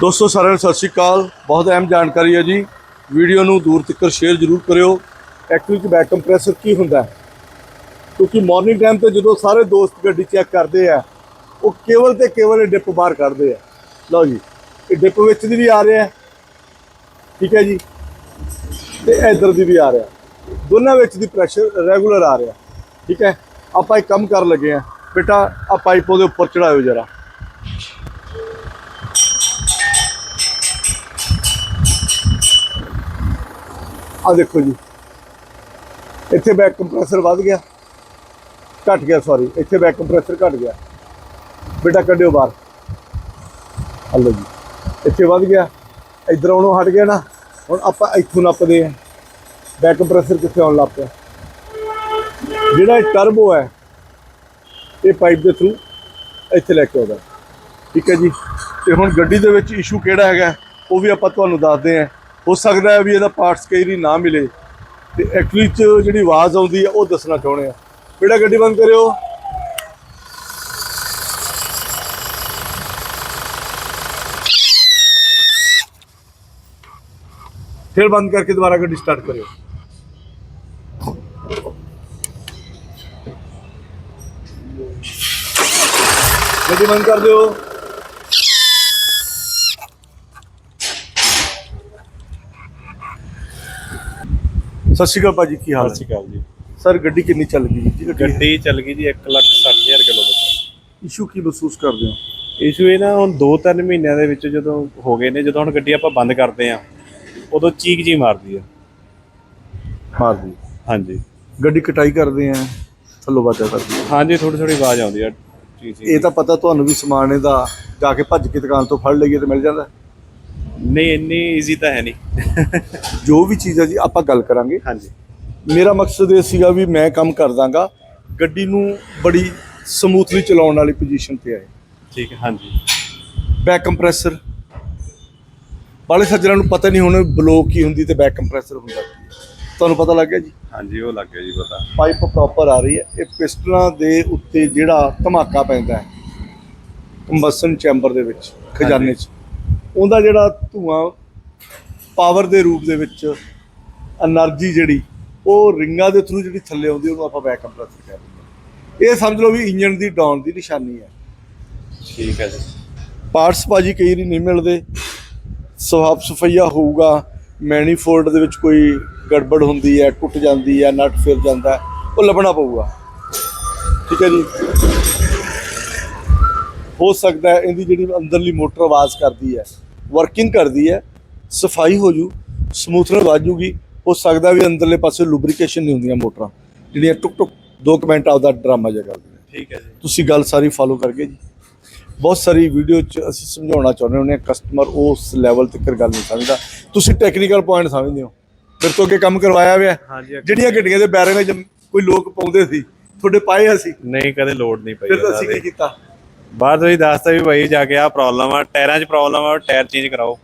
ਦੋਸਤੋ, ਸਾਰਿਆਂ ਨੂੰ ਸਤਿ ਸ਼੍ਰੀ ਅਕਾਲ। ਬਹੁਤ ਅਹਿਮ ਜਾਣਕਾਰੀ ਹੈ ਜੀ। ਵੀਡੀਓ ਨੂੰ ਦੂਰ ਤੱਕ ਸ਼ੇਅਰ ਜ਼ਰੂਰ ਕਰਿਓ। ਐਕਚੁਅਲੀ ਚ ਬੈਕ ਕੰਪਰੈਸਰ ਕੀ ਹੁੰਦਾ ਹੈ? ਕਿਉਂਕਿ ਮਾਰਨਿੰਗ ਟਾਈਮ ਤੇ ਜਦੋਂ ਸਾਰੇ ਦੋਸਤ ਗੱਡੀ ਚੈੱਕ ਕਰਦੇ ਆ, ਉਹ ਕੇਵਲ ਤੇ ਕੇਵਲ ਇਹ ਡਿਪ ਬਾਹਰ ਕੱਢਦੇ ਆ। ਲਓ ਜੀ, ਇਹ ਡਿਪ ਵਿੱਚ ਦੀ ਵੀ ਆ ਰਿਹਾ ਠੀਕ ਹੈ ਜੀ? ਤੇ ਇਧਰ ਦੀ ਵੀ ਆ ਰਿਹਾ ਦੋਨਾਂ ਵਿੱਚ ਦੀ ਪ੍ਰੈਸ਼ਰ ਰੈਗੂਲਰ ਆ ਰਿਹਾ ਠੀਕ ਹੈ? ਆਪਾਂ ਇੱਕ ਕੰਮ ਕਰਨ ਲੱਗੇ ਆ ਬੇਟਾ ਆ ਪਾਈਪ ਉਹਦੇ ਉੱਪਰ ਚੜਾਇਓ ਜਰਾ। ਆ ਦੇਖੋ ਜੀ। ਇੱਥੇ ਬੈਕ ਕੰਪਰੈਸਰ ਵੱਧ ਗਿਆ। ਘਟ ਗਿਆ ਸੌਰੀ ਇੱਥੇ ਬੈਕ ਕੰਪਰੈਸਰ ਘਟ ਗਿਆ। ਬੇਟਾ, ਕੱਢਿਓ ਬਾਹਰ। ਹਲੋ ਜੀ। ਇੱਥੇ ਵੱਧ ਗਿਆ। ਇਧਰ ਆਉਣੋਂ ਹਟ ਗਿਆ ਨਾ। ਹੁਣ ਆਪਾਂ ਇੱਥੋਂ ਨੱਪਦੇ ਆ ਬੈਕ ਕੰਪਰੈਸਰ ਕਿੱਥੇ ਆਉਣ ਲੱਗ ਪਿਆ? ਜਿਹੜਾ ਇਹ ਟਰਬੋ ਹੈ, ਇਹ ਪਾਈਪ ਦੇ ਥਰੂ ਇੱਥੇ ਲੈ ਕੇ ਆਉਂਦਾ। ਠੀਕ ਹੈ ਜੀ। ਤੇ ਹੁਣ ਗੱਡੀ ਦੇ ਵਿੱਚ ਇਸ਼ੂ ਕਿਹੜਾ ਹੈਗਾ, ਉਹ ਵੀ ਆਪਾਂ ਤੁਹਾਨੂੰ ਦੱਸਦੇ ਹਾਂ। ਹੋ ਸਕਦਾ ਹੈ ਵੀ ਇਹਦਾ ਪਾਰਟਸ ਕਈ ਵਾਰੀ ਨਾ ਮਿਲੇ। ਤੇ ਐਕਚੁਅਲੀ ਚ ਜਿਹੜੀ ਆਵਾਜ਼ ਆਉਂਦੀ ਹੈ, ਉਹ ਦੱਸਣਾ ਚਾਹੁੰਦੇ ਆ ਬੇਟਾ ਗੱਡੀ ਬੰਦ ਕਰਿਓ? ਫਿਰ ਬੰਦ ਕਰਕੇ ਦੁਬਾਰਾ ਗੱਡੀ ਸਟਾਰਟ ਕਰਿਓ। ਗੱਡੀ ਬੰਦ ਕਰ ਦਿਓ। ਸਤਿ ਸ਼੍ਰੀ ਅਕਾਲ ਭਾਜੀ ਕੀ ਹਾਲ ਸਤਿ ਸ਼੍ਰੀ ਅਕਾਲ ਜੀ। ਸਰ ਗੱਡੀ ਕਿੰਨੀ ਚੱਲ ਗਈ ਜੀ? ਗੱਡੀ ਚੱਲ ਗਈ ਜੀ 160000 ਕਿਲੋਮੀਟਰ। ਇਸ਼ੂ ਕੀ ਮਹਿਸੂਸ ਕਰਦੇ ਹੋ? ਇਸ਼ੂ ਇਹ ਨਾ ਹੁਣ 2-3 ਮਹੀਨਿਆਂ ਦੇ ਵਿੱਚ ਜਦੋਂ ਹੋ ਗਏ ਨੇ ਜਦੋਂ ਹੁਣ ਗੱਡੀ ਆਪਾਂ ਬੰਦ ਕਰਦੇ ਆ ਉਦੋਂ ਚੀਕ ਜੀ ਮਾਰਦੀ ਆ। ਮਾਰਦੀ। ਹਾਂਜੀ। ਗੱਡੀ ਕਟਾਈ ਕਰਦੇ ਆ ਥੱਲੋਂ ਵਾਜਾ ਕਰਦੀ ਹਾਂਜੀ ਥੋੜੀ ਥੋੜੀ ਆਵਾਜ਼ ਆਉਂਦੀ ਆ। ਇਹ ਤਾਂ ਪਤਾ ਤੁਹਾਨੂੰ ਵੀ ਸਮਾਨ ਇਹਦਾ ਜਾ ਕੇ ਭੱਜ ਕੇ ਦੁਕਾਨ ਤੋਂ ਫੜ ਲਈਏ ਤੇ ਮਿਲ ਜਾਂਦਾ। ਨਹੀਂ ਇੰਨੀ ਈਜ਼ੀ ਤਾਂ ਹੈ ਨਹੀਂ। ਜੋ ਵੀ ਚੀਜ਼ ਹੈ ਜੀ ਆਪਾਂ ਗੱਲ ਕਰਾਂਗੇ। ਹਾਂਜੀ। ਮੇਰਾ ਮਕਸਦ ਇਹ ਸੀਗਾ ਵੀ ਮੈਂ ਕੰਮ ਕਰ ਦਾਂਗਾ ਗੱਡੀ ਨੂੰ ਬੜੀ ਸਮੂਥਲੀ ਚਲਾਉਣ ਵਾਲੀ ਪੋਜੀਸ਼ਨ ਤੇ ਆਏ। ਠੀਕ ਹੈ ਹਾਂਜੀ। ਬੈਕ ਕੰਪਰੈਸਰ ਬਾਲੇ ਸੱਜਣਾਂ ਨੂੰ ਪਤਾ ਨਹੀਂ ਹੁਣ ਬਲੋ ਕੀ ਹੁੰਦੀ ਤੇ ਬੈਕ ਕੰਪਰੈਸਰ ਹੁੰਦਾ। ਤੁਹਾਨੂੰ ਪਤਾ ਲੱਗ ਗਿਆ ਜੀ? ਹਾਂਜੀ ਉਹ ਲੱਗ ਗਿਆ ਜੀ ਪਤਾ। ਪਾਈਪ ਪ੍ਰੋਪਰ ਆ ਰਹੀ ਹੈ। ਇਹ ਪਿਸਟਨਾਂ ਦੇ ਉੱਤੇ ਜਿਹੜਾ ਧਮਾਕਾ ਪੈਂਦਾ ਹੈ ਕੰਬਸਨ ਚੈਂਬਰ ਦੇ ਵਿੱਚ ਖਜ਼ਾਨੇ 'ਚ। ਉਹਦਾ ਜਿਹੜਾ ਧੂਆਂ ਪਾਵਰ ਦੇ ਰੂਪ ਦੇ ਵਿੱਚ એનર્ਜੀ ਜਿਹੜੀ ਉਹ ਰਿੰਗਾਂ ਦੇ ਥਰੂ ਜਿਹੜੀ ਥੱਲੇ ਆਉਂਦੀ ਉਹਨੂੰ ਆਪਾਂ ਬੈਕ ਕੰਪਰੈਸਰ ਕਹਿੰਦੇ ਹਾਂ। ਇਹ ਸਮਝ ਲਓ ਵੀ ਇੰਜਨ ਦੀ ਡਾਊਨ ਦੀ ਨਿਸ਼ਾਨੀ ਹੈ। ਠੀਕ ਹੈ ਜੀ। ਪਾਰਟਸ ਭਾਜੀ ਕਈ ਨਹੀਂ ਮਿਲਦੇ। ਸਵਾਪ ਸਫਾਇਆ ਹੋਊਗਾ ਮੈਨੀਫੋਲਡ ਦੇ ਵਿੱਚ ਕੋਈ ਗੜਬੜ ਹੁੰਦੀ ਹੈ ਟੁੱਟ ਜਾਂਦੀ ਹੈ ਨਟ ਫਿਰ ਜਾਂਦਾ ਉਹ ਲੱਭਣਾ ਪਊਗਾ। ਠੀਕ ਹੈ ਜੀ। ਹੋ ਸਕਦਾ ਇਹਦੀ ਜਿਹੜੀ ਅੰਦਰਲੀ ਮੋਟਰ ਆਵਾਜ਼ ਕਰਦੀ ਹੈ। ਵਰਕਿੰਗ ਕਰਦੀ ਹੈ ਸਫ਼ਾਈ ਹੋ ਜੂ ਸਮੂਥਨਰ ਵਾਜੂਗੀ ਹੋ ਸਕਦਾ ਵੀ ਅੰਦਰਲੇ ਪਾਸੇ ਲੁਬਰੀਕੇਸ਼ਨ ਨਹੀਂ ਹੁੰਦੀਆਂ ਮੋਟਰਾਂ ਜਿਹੜੀਆਂ ਟੁਕ ਟੁਕ ਦੋ ਕੁ ਮਿੰਟ ਆਪਦਾ ਡਰਾਮਾ ਜਿਹਾ ਕਰਦੀਆਂ। ਠੀਕ ਹੈ ਜੀ। ਤੁਸੀਂ ਗੱਲ ਸਾਰੀ ਫਾਲੋ ਕਰ ਗਏ ਜੀ। ਬਹੁਤ ਸਾਰੀ ਵੀਡੀਓ ਚ ਅਸੀਂ ਸਮਝਾਉਣਾ ਚਾਹੁੰਦੇ ਹੁੰਦੇ ਹਾਂ ਕਸਟਮਰ ਉਸ ਲੈਵਲ ਤੱਕ ਗੱਲ ਨਹੀਂ ਸਮਝਦਾ। ਤੁਸੀਂ ਟੈਕਨੀਕਲ ਪੁਆਇੰਟ ਸਮਝਦੇ ਹੋ। ਫਿਰ ਤੋਂ ਅੱਗੇ ਕੰਮ ਕਰਵਾਇਆ ਹੋਇਆ ਜਿਹੜੀਆਂ ਗੱਡੀਆਂ ਦੇ ਬੈਰਿੰਗ ਵਿੱਚ ਕੋਈ ਲੋਕ ਪਾਉਂਦੇ ਸੀ ਤੁਹਾਡੇ ਪਾਏ ਅਸੀਂ? ਨਹੀਂ ਕਦੇ ਲੋਡ ਨਹੀਂ ਪਈ ਫਿਰ ਅਸੀਂ ਕੀ। ਕੀਤਾ? ਬਾਹਰ ਤੁਸੀਂ ਦੱਸਤਾ ਵੀ ਭਾਈ ਜਾ ਕੇ ਆ ਪ੍ਰੋਬਲਮ ਆ ਟਾਇਰਾਂ 'ਚ ਪ੍ਰੋਬਲਮ ਆ ਟਾਇਰ ਚੇਂਜ ਕਰਾਓ।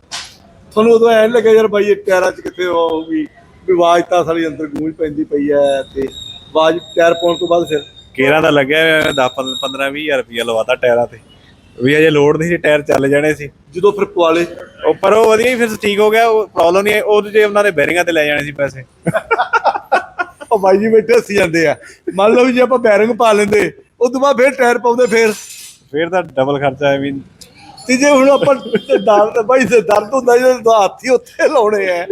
ਤੁਹਾਨੂੰ ਉਦੋਂ ਐਂ ਲੱਗਿਆ ਯਾਰ ਬਾਈ ਇਹ ਟਾਇਰਾਂ 'ਚ ਕਿੱਥੇ ਹੋਊਗੀ ਵੀ ਆਵਾਜ਼ ਤਾਂ ਸਾਲੀ ਅੰਦਰ ਗੂੰਜ ਪੈਂਦੀ ਪਈ ਐ ਤੇ ਆਵਾਜ਼ ਟਾਇਰ ਪਾਉਣ ਤੋਂ ਬਾਅਦ ਫਿਰ? ਕੇਰਾਂ ਦਾ ਲੱਗਿਆ 10 15 20000 ਰੁਪਇਆ ਲਵਾਤਾ ਟਾਇਰਾਂ ਤੇ। ਵੀ ਅਜੇ ਲੋਡ ਨਹੀਂ ਸੀ ਟਾਇਰ ਚੱਲ ਜਾਣੇ ਸੀ। ਜਦੋਂ ਫਿਰ ਪਵਾਲੇ? ਉਹ ਪਰ ਉਹ ਵਧੀਆ ਹੀ ਫਿਰ ਠੀਕ ਹੋ ਗਿਆ ਉਹ ਪ੍ਰੋਬਲਮ ਨਹੀਂ ਉਹ ਜੇ ਉਹਨਾਂ ਨੇ ਬੈਰਿੰਗਾਂ ਤੇ ਲੈ ਜਾਣੇ ਸੀ ਪੈਸੇ। ਉਹ ਬਾਈ ਜੀ ਬੈਠੇ ਹੱਸੀ ਜਾਂਦੇ ਆ। ਮੰਨ ਲਓ ਵੀ ਜੇ ਆਪਾਂ ਬੈਰਿੰਗ ਪਾ ਲੈਂਦੇ ਉਸ ਤੋਂ ਬਾਅਦ ਫਿਰ ਟਾਇਰ ਪਾਉਂਦੇ ਫਿਰ? ਫਿਰ ਤਾਂ ਡਬਲ ਖਰਚਾ ਐ ਵੀ ਤੇ ਜੇ ਹੁਣ ਆਪਾਂ ਦਰਦ ਬਾਈ ਤੇ ਦਰਦ ਹੁੰਦਾ ਜਦੋਂ ਹੱਥ ਉੱਥੇ ਲਾਉਣੇ ਆ।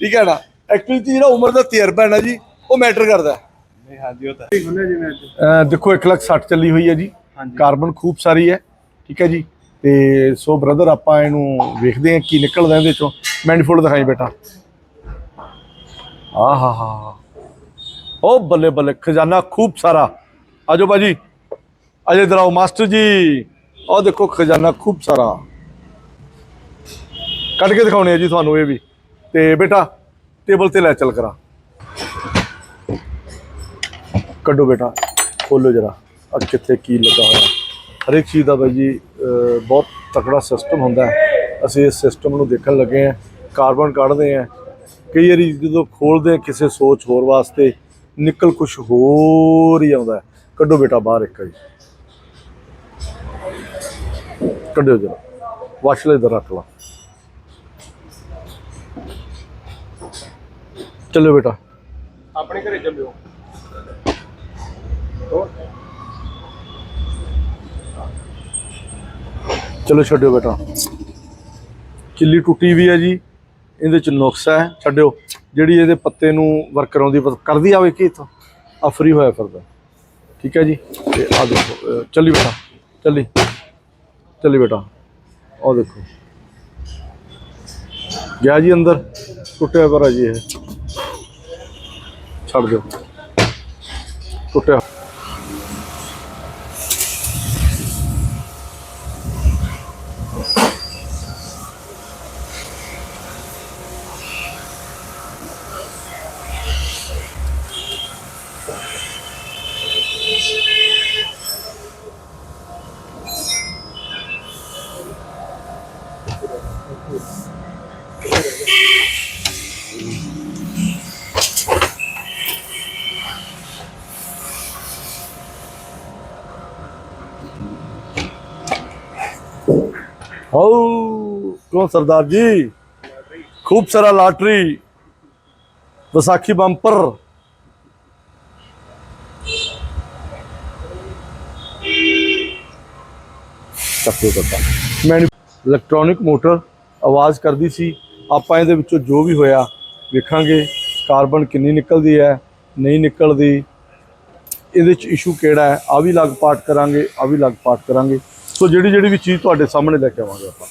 ਠੀਕ ਹੈ ਨਾ? ਐਕਚੁਅਲੀ ਜਿਹੜਾ ਉਮਰ ਦਾ ਤਜਰਬਾ ਹੈ ਨਾ ਜੀ ਉਹ ਮੈਟਰ ਕਰਦਾ। ਹੈ ਨਹੀਂ ਹਾਂਜੀ ਉਹ ਤਾਂ ਦੇਖੋ 1 ਲੱਖ 60 ਚੱਲੀ ਹੋਈ ਹੈ ਜੀ। ਕਾਰਬਨ ਖੂਬ ਸਾਰੀ ਹੈ ਠੀਕ ਹੈ ਜੀ। ਤੇ ਸੋ ਬ੍ਰਦਰ ਆਪਾਂ ਇਹਨੂੰ ਵੇਖਦੇ ਹਾਂ ਕੀ ਨਿਕਲਦਾ ਇਹਦੇ ਚੋਂ। ਮੈਨੀਫੋਲਡ ਦਿਖਾਈ ਬੇਟਾ। ਆ ਹਾ ਹਾ ਉਹ ਬੱਲੇ ਬੱਲੇ ਖਜ਼ਾਨਾ ਖੂਬ ਸਾਰਾ। ਆਜੋ ਬਾਜੀ ਅਜੇ ਇਧਰ ਆਓ ਮਾਸਟਰ ਜੀ ਉਹ ਦੇਖੋ ਖਜ਼ਾਨਾ ਖੂਬ ਸਾਰਾ। ਕੱਢ ਕੇ ਦਿਖਾਉਣੇ ਆ ਜੀ ਤੁਹਾਨੂੰ ਇਹ ਵੀ। ਤੇ ਬੇਟਾ, ਟੇਬਲ ਤੇ ਲੈ ਚੱਲ ਕਰਾ। ਕੱਢੋ ਬੇਟਾ ਖੋਲੋ ਜਰਾ। ਆ ਕਿੱਥੇ ਕੀ ਲੱਗਾ ਹੋਇਆ। ਹਰੇਕ ਚੀਜ਼ ਦਾ ਬਾਈ ਜੀ ਬਹੁਤ ਤਕੜਾ ਸਿਸਟਮ ਹੁੰਦਾ ਹੈ। ਅਸੀਂ ਇਸ ਸਿਸਟਮ ਨੂੰ ਦੇਖਣ ਲੱਗੇ ਹਾਂ ਕਾਰਬਨ ਕੱਢਦੇ ਹਾਂ। ਕਈ ਵਾਰੀ ਜਦੋਂ ਖੋਲਦੇ ਹਾਂ ਕਿਸੇ ਸੋਚ ਹੋਰ ਵਾਸਤੇ, ਨਿਕਲ ਕੁਝ ਹੋਰ ਹੀ ਆਉਂਦਾ ਕੱਢੋ ਬੇਟਾ ਬਾਹਰ ਇੱਕ ਜੀ ਕੱਢਿਓ ਜਰਾ ਵਾਸ਼ ਲੈ ਇਧਰ ਰੱਖ ਲਾ ਚਲੋ ਬੇਟਾ ਆਪਣੇ ਘਰੇ ਚੱਲਿਓ ਚਲੋ ਛੱਡਿਓ ਬੇਟਾ ਕਿੱਲੀ ਟੁੱਟੀ ਵੀ ਹੈ ਜੀ ਇਹਦੇ ਚ ਨੁਕਸ ਹੈ ਛੱਡਿਓ ਜਿਹੜੀ ਇਹਦੇ ਪੱਤੇ ਨੂੰ ਵਰਕ ਕਰਾਉਂਦੀ ਕਰਦੀ ਆਵੇ ਕੀ ਇਥੋਂ ਆ ਫਰੀ ਹੋਇਆ ਫਿਰਦਾ ਠੀਕ ਹੈ ਜੀ ਤੇ ਆ ਦੇਖੋ ਚੱਲੀ ਬੇਟਾ ਚੱਲੀ ਚੱਲੀ ਬੇਟਾ ਆ ਦੇਖੋ। ਗਿਆ ਜੀ ਅੰਦਰ ਟੁੱਟਿਆ ਪਰ ਜੀ ਇਹ। ਛੱਡ ਦਿਓ। ਟੁੱਟਿਆ। हाउ कौन सरदार जी खूब सारा लॉटरी वसाखी बम्पर ਚੱਕੇ ਕਰਤਾ ਮੈਂ ਇਲੈਕਟ੍ਰੋਨਿਕ ਮੋਟਰ ਆਵਾਜ਼ ਕਰਦੀ ਸੀ ਆਪਾਂ ਇਹਦੇ ਵਿੱਚੋਂ ਜੋ ਵੀ ਹੋਇਆ ਵੇਖਾਂਗੇ ਕਾਰਬਨ ਕਿੰਨੀ ਨਿਕਲਦੀ ਹੈ ਨਹੀਂ ਨਿਕਲਦੀ ਇਹਦੇ ਚ ਇਸ਼ੂ ਕਿਹੜਾ ਹੈ ਆ ਵੀ ਲੱਗ ਪਾਰਟ ਕਰਾਂਗੇ ਆ ਵੀ ਲੱਗ ਪਾਰਟ ਕਰਾਂਗੇ ਸੋ ਜਿਹੜੀ ਜਿਹੜੀ ਵੀ ਚੀਜ਼ ਤੁਹਾਡੇ ਸਾਹਮਣੇ ਲੈ ਕੇ ਆਵਾਂਗੇ ਆਪਾਂ।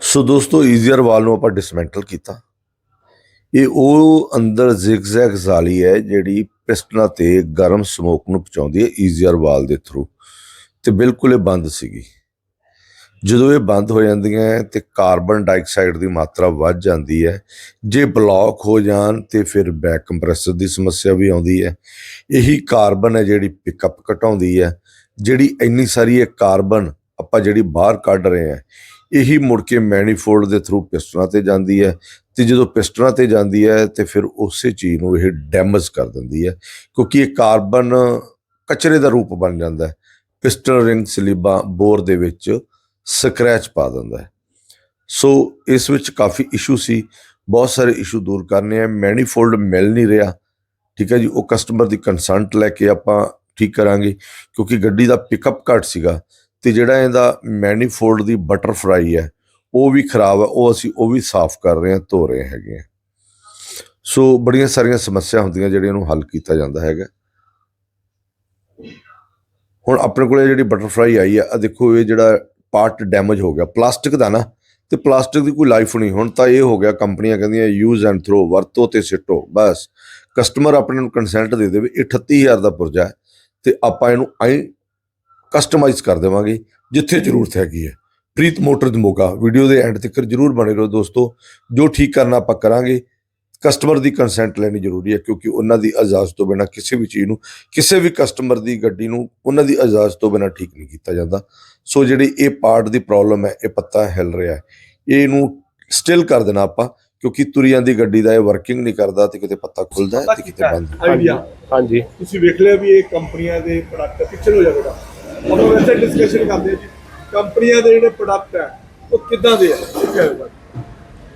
ਸੋ ਦੋਸਤੋ ਈਜ਼ੀਅਰ ਵਾਲ ਨੂੰ ਆਪਾਂ ਡਿਸਮੈਂਟਲ ਕੀਤਾ। ਇਹ ਉਹ ਅੰਦਰ ਜ਼ਿਗਜ਼ੈਗ ਜ਼ਾਲੀ ਹੈ ਜਿਹੜੀ ਪਿਸਟਨਾਂ ਤੇ ਗਰਮ ਸਮੋਕ ਨੂੰ ਪਹੁੰਚਾਉਂਦੀ ਹੈ ਈਜ਼ੀਅਰ ਵਾਲ ਦੇ ਥਰੂ ਤੇ ਬਿਲਕੁਲ ਇਹ ਬੰਦ ਸੀਗੀ। ਜਦੋਂ ਇਹ ਬੰਦ ਹੋ ਜਾਂਦੀਆਂ ਤੇ ਕਾਰਬਨ ਡਾਈਆਕਸਾਈਡ ਦੀ ਮਾਤਰਾ ਵੱਧ ਜਾਂਦੀ ਹੈ, ਜੇ ਬਲੌਕ ਹੋ ਜਾਣ ਤੇ ਫਿਰ ਬੈਕ ਕੰਪਰੈਸਰ ਦੀ ਸਮੱਸਿਆ ਵੀ ਆਉਂਦੀ ਹੈ। ਇਹੀ ਕਾਰਬਨ ਹੈ ਜਿਹੜੀ ਪਿਕਅਪ ਘਟਾਉਂਦੀ ਹੈ। ਜਿਹੜੀ ਇੰਨੀ ਸਾਰੀ ਇਹ ਕਾਰਬਨ ਆਪਾਂ ਜਿਹੜੀ ਬਾਹਰ ਕੱਢ ਰਹੇ ਹਾਂ, ਇਹੀ ਮੁੜ ਕੇ ਮੈਨੀਫੋਲਡ ਦੇ ਥਰੂ ਪਿਸਟਨਾਂ ਤੇ ਜਾਂਦੀ ਹੈ ਤੇ ਜਦੋਂ ਪਿਸਟਨਾਂ ਤੇ ਜਾਂਦੀ ਹੈ ਤੇ ਫਿਰ ਉਸੇ ਚੀਜ਼ ਨੂੰ ਇਹ ਡੈਮੇਜ ਕਰ ਦਿੰਦੀ ਹੈ, ਕਿਉਂਕਿ ਇਹ ਕਾਰਬਨ ਕਚਰੇ ਦਾ ਰੂਪ ਬਣ ਜਾਂਦਾ ਹੈ, ਪਿਸਟਨ ਰਿੰਗ ਸਲੀਬਾਂ ਬੋਰ ਦੇ ਵਿੱਚ ਸਕ੍ਰੈਚ ਪਾ ਦਿੰਦਾ ਹੈ। ਸੋ ਇਸ ਵਿੱਚ ਕਾਫੀ ਇਸ਼ੂ ਸੀ, ਬਹੁਤ ਸਾਰੇ ਇਸ਼ੂ ਦੂਰ ਕਰਨੇ ਆ ਮੈਨੀਫੋਲਡ ਮਿਲ ਨਹੀਂ ਰਿਹਾ, ਠੀਕ ਹੈ ਜੀ, ਉਹ ਕਸਟਮਰ ਦੀ ਕੰਸੈਂਟ ਲੈ ਕੇ ਆਪਾਂ ਠੀਕ ਕਰਾਂਗੇ, ਕਿਉਂਕਿ ਗੱਡੀ ਦਾ ਪਿਕਅਪ ਘੱਟ ਸੀਗਾ ਤੇ ਜਿਹੜਾ ਇਹਦਾ ਮੈਨੀਫੋਲਡ ਦੀ ਬਟਰਫਲਾਈ ਹੈ, ਉਹ ਵੀ ਖਰਾਬ ਹੈ, ਉਹ ਅਸੀਂ, ਉਹ ਵੀ ਸਾਫ਼ ਕਰ ਰਹੇ ਹਾਂ, ਧੋ ਰਹੇ ਹੈਗੇ ਹਾਂ। ਸੋ ਬੜੀਆਂ ਸਾਰੀਆਂ ਸਮੱਸਿਆ ਹੁੰਦੀਆਂ ਜਿਹੜੀਆਂ ਨੂੰ ਹੱਲ ਕੀਤਾ ਜਾਂਦਾ ਹੈਗਾ। ਹੁਣ ਆਪਣੇ ਕੋਲੇ ਜਿਹੜੀ ਬਟਰਫਲਾਈ ਆਈ ਹੈ ਆ ਦੇਖੋ ਇਹ ਜਿਹੜਾ ਪਾਰਟ ਡੈਮੇਜ ਹੋ ਗਿਆ ਪਲਾਸਟਿਕ ਦਾ ਨਾ, ਤੇ ਪਲਾਸਟਿਕ ਦੀ ਕੋਈ ਲਾਈਫ ਨਹੀਂ, ਹੁਣ ਤਾਂ ਇਹ ਹੋ ਗਿਆ, ਕੰਪਨੀਆਂ ਕਹਿੰਦੀਆਂ ਯੂਜ਼ ਐਂਡ ਥਰੋ ਵਰਤੋ ਤੇ ਸਿੱਟੋ, ਬਸ। ਕਸਟਮਰ ਆਪਣੇ ਨੂੰ ਕੰਸੈਂਟ ਦੇ ਦੇਵੇ, ਇਹ 38000 ਦਾ ਪੁਰਜਾ ਹੈ। ਤੇ ਆਪਾਂ ਇਹਨੂੰ ਐਂ ਕਸਟਮਾਈਜ਼ ਕਰ ਦੇਵਾਂਗੇ, ਜਿੱਥੇ ਜ਼ਰੂਰਤ ਹੈਗੀ ਹੈ। ਪ੍ਰੀਤ ਮੋਟਰ ਦੇ ਮੋਗਾ ਵੀਡੀਓ ਦੇ ਐਂਡ ਤੱਕ ਜਰੂਰ ਬਣੇ ਰਹੋ ਦੋਸਤੋ। ਜੋ ਠੀਕ ਕਰਨਾ ਆਪਾਂ ਕਰਾਂਗੇ। ਕਸਟਮਰ ਦੀ ਕੰਸੈਂਟ ਲੈਣੀ ਜ਼ਰੂਰੀ ਹੈ, ਕਿਉਂਕਿ ਉਹਨਾਂ ਦੀ ਇਜਾਜ਼ਤ ਤੋਂ ਬਿਨਾਂ ਕਿਸੇ ਵੀ ਚੀਜ਼ ਨੂੰ, ਕਿਸੇ ਵੀ ਕਸਟਮਰ ਦੀ ਗੱਡੀ ਨੂੰ, ਉਹਨਾਂ ਦੀ ਇਜਾਜ਼ਤ ਤੋਂ ਬਿਨਾਂ ਠੀਕ ਨਹੀਂ ਕੀਤਾ ਜਾਂਦਾ। ਸੋ ਜਿਹੜੀ ਇਹ ਪਾਰਟ ਦੀ ਪ੍ਰੋਬਲਮ ਹੈ, ਇਹ ਪੱਤਾ ਹਿਲ ਰਿਹਾ ਹੈ। ਇਹਨੂੰ ਸਟਿਲ ਕਰ ਦੇਣਾ ਆਪਾਂ। ਕਿਉਂਕਿ ਤੁਰੀ ਜਾਂਦੀ ਗੱਡੀ ਦਾ ਇਹ ਵਰਕਿੰਗ ਨਹੀਂ ਕਰਦਾ ਤੇ ਕਿਤੇ ਪੱਤਾ ਖੁੱਲਦਾ ਹੈ ਤੇ ਕਿਤੇ ਬੰਦ। ਆਈਡੀਆ ਹਾਂਜੀ ਤੁਸੀਂ ਵੇਖ ਲਿਆ ਵੀ ਇਹ ਕੰਪਨੀਆਂ ਦੇ ਪ੍ਰੋਡਕਟ ਪਿੱਛੇ ਹੋ ਜਾਵੇਗਾ ਆਪਾਂ ਵੈਸੇ ਡਿਸਕਸ਼ਨ ਕਰਦੇ ਹਾਂ ਜੀ ਕੰਪਨੀਆਂ ਦੇ ਜਿਹੜੇ ਪ੍ਰੋਡਕਟ ਹੈ ਉਹ ਕਿੱਦਾਂ ਦੇ ਆ?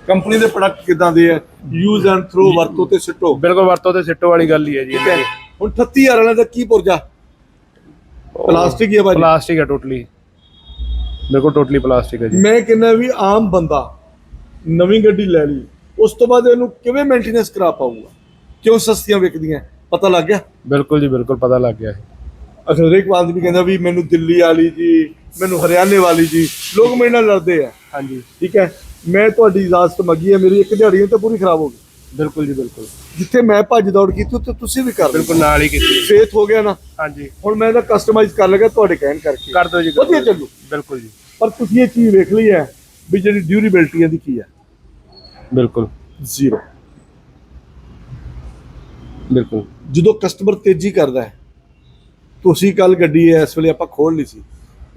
ਕੰਪਨੀ ਦੇ ਪ੍ਰੋਡਕਟ ਕਿੱਦਾਂ ਦੇ ਆ? ਯੂਜ਼ ਐਂਡ ਥਰੋ ਵਰਤੋ ਤੇ ਸਿੱਟੋ। ਬਿਲਕੁਲ ਵਰਤੋਂ ਤੇ ਸਿੱਟੋ ਵਾਲੀ ਗੱਲ ਹੀ ਹੈ ਜੀ ਠੀਕ ਹੈ। ਹੁਣ 38000 ਵਾਲਾ ਦਾ ਕੀ ਪੁਰਜਾ? ਪਲਾਸਟਿਕ ਹੀ ਆ ਭਾਜੀ। ਪਲਾਸਟਿਕ ਹੈ ਟੋਟਲੀ। ਬਿਲਕੁਲ ਟੋਟਲੀ ਪਲਾਸਟਿਕ ਹੈ ਜੀ। ਮੈਂ ਕਹਿੰਦਾ ਵੀ ਆਮ ਬੰਦਾ ਨਵੀਂ ਗੱਡੀ ਲੈ ਲਈ ਉਸ ਤੋਂ ਬਾਅਦ ਇਹਨੂੰ ਕਿਵੇਂ ਮੇਨਟੇਨੈਂਸ ਕਰਾ ਪਾਊਗਾ? ਕਿਉਂ ਸਸਤੀਆਂ ਵਿਕਦੀਆਂ? ਪਤਾ ਲੱਗ ਗਿਆ? ਬਿਲਕੁਲ ਜੀ ਬਿਲਕੁਲ ਪਤਾ ਲੱਗ ਗਿਆ ਹੈ ਅਸਲ ਹਰੇਕ ਆਦਮੀ ਕਹਿੰਦਾ ਵੀ ਮੈਨੂੰ ਦਿੱਲੀ ਵਾਲੀ ਜੀ ਮੈਨੂੰ ਹਰਿਆਣੇ ਵਾਲੀ ਜੀ ਲੋਕ ਮੇਰੇ ਨਾਲ ਲੜਦੇ ਆ। ਹਾਂਜੀ। ਠੀਕ ਹੈ? ਮੈਂ ਤੁਹਾਡੀ ਇਜਾਜ਼ਤ ਮੰਗੀ ਹੈ ਮੇਰੀ ਇੱਕ ਦਿਹਾੜੀ ਤਾਂ ਪੂਰੀ ਖਰਾਬ ਹੋ ਗਈ। ਬਿਲਕੁਲ ਜੀ ਬਿਲਕੁਲ। ਜਿੱਥੇ ਮੈਂ ਭੱਜ ਦੌੜ ਕੀਤੀ ਉੱਥੇ ਤੁਸੀਂ ਵੀ ਕਰ ਲਓ। ਬਿਲਕੁਲ ਨਾਲ ਹੀ ਕੀਤੀ। ਫੇਥ ਹੋ ਗਿਆ ਨਾ? ਹਾਂਜੀ। ਹੁਣ ਮੈਂ ਇਹਦਾ ਕਸਟਮਾਈਜ਼ ਕਰ ਲਗਾ ਤੁਹਾਡੇ ਕਹਿਣ ਕਰਕੇ। ਕਰ ਦਿਓ ਜੀ ਕਰ ਵਧੀਆ ਦਿਓ। ਚੱਲੂ। ਬਿਲਕੁਲ ਜੀ। ਪਰ ਤੁਸੀਂ ਇਹ ਚੀਜ਼ ਵੇਖ ਲਈ ਹੈ ਵੀ ਜਿਹੜੀ ਡਿਊਰੇਬਿਲਟੀ ਦੀ ਕੀ ਹੈ? ਬਿਲਕੁਲ। ਜ਼ੀਰੋ। ਬਿਲਕੁਲ। ਜਦੋਂ ਕਸਟਮਰ ਤੇਜ਼ੀ ਕਰਦਾ ਹੈ ਤੁਸੀਂ ਕੱਲ ਗੱਡੀ ਇਸ ਵੇਲੇ ਆਪਾਂ ਖੋਲ ਲਈ ਸੀ।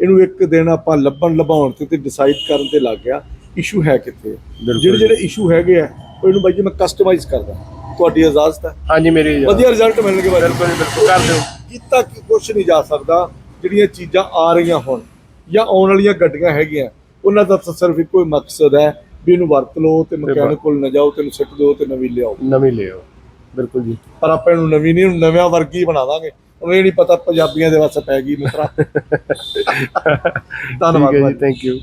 ਇਹਨੂੰ ਇੱਕ ਦਿਨ ਆਪਾਂ ਲੱਭਣ ਲਭਾਉਣ ਤੇ ਤੇ ਡਿਸਾਈਡ ਕਰਨ ਤੇ ਲੱਗ ਗਿਆ ਇਸ਼ੂ ਹੈ ਕਿੱਥੇ? ਜਿਹੜੇ ਜਿਹੜੇ ਇਸ਼ੂ ਹੈਗੇ ਆ ਉਹ ਇਹਨੂੰ ਬਾਈ ਜੀ ਮੈਂ ਕਸਟਮਾਈਜ਼ ਕਰਦਾ। ਤੁਹਾਡੀ ਇਜਾਜ਼ਤ ਹੈ। ਹਾਂਜੀ ਮੇਰੀ ਇਜਾਜ਼ਤ। ਵਧੀਆ ਰਿਜ਼ਲਟ ਮਿਲਣਗੇ ਬਾਈ ਬਿਲਕੁਲ ਬਿਲਕੁਲ। ਕਰ ਦਿਓ। ਕੀਤਾ ਕਿ ਕੁਝ ਨਹੀਂ ਜਾ ਸਕਦਾ ਜਿਹੜੀਆਂ ਚੀਜ਼ਾਂ ਆ ਰਹੀਆਂ ਹੁਣ ਜਾਂ ਆਉਣ ਵਾਲੀਆਂ ਗੱਡੀਆਂ ਹੈਗੀਆਂ ਉਹਨਾਂ ਦਾ ਸਿਰਫ ਇੱਕੋ ਹੀ ਮਕਸਦ ਹੈ ਵੀ ਇਹਨੂੰ ਵਰਤ ਲਓ ਤੇ ਮਕੈਨਿਕ ਕੋਲ ਨਾ ਜਾਓ ਤੈਨੂੰ ਸਿੱਟ ਦਿਓ ਤੇ ਨਵੀਂ ਲਿਆਓ। ਨਵੀਂ ਲਿਓ ਬਿਲਕੁਲ ਜੀ। ਪਰ ਆਪਾਂ ਇਹਨੂੰ ਨਵੀਂ ਨਹੀਂ ਨਵਿਆਂ ਵਰਗੀ ਬਣਾ ਦਾਂਗੇ। ਉਹ ਇਹ ਨਹੀਂ ਪਤਾ ਪੰਜਾਬੀਆਂ ਦੇ ਵਾਸਤੇ ਪੈ ਗਈ ਮਿੱਤਰਾ। ਧੰਨਵਾਦ। ਜੀ ਥੈਂਕ ਯੂ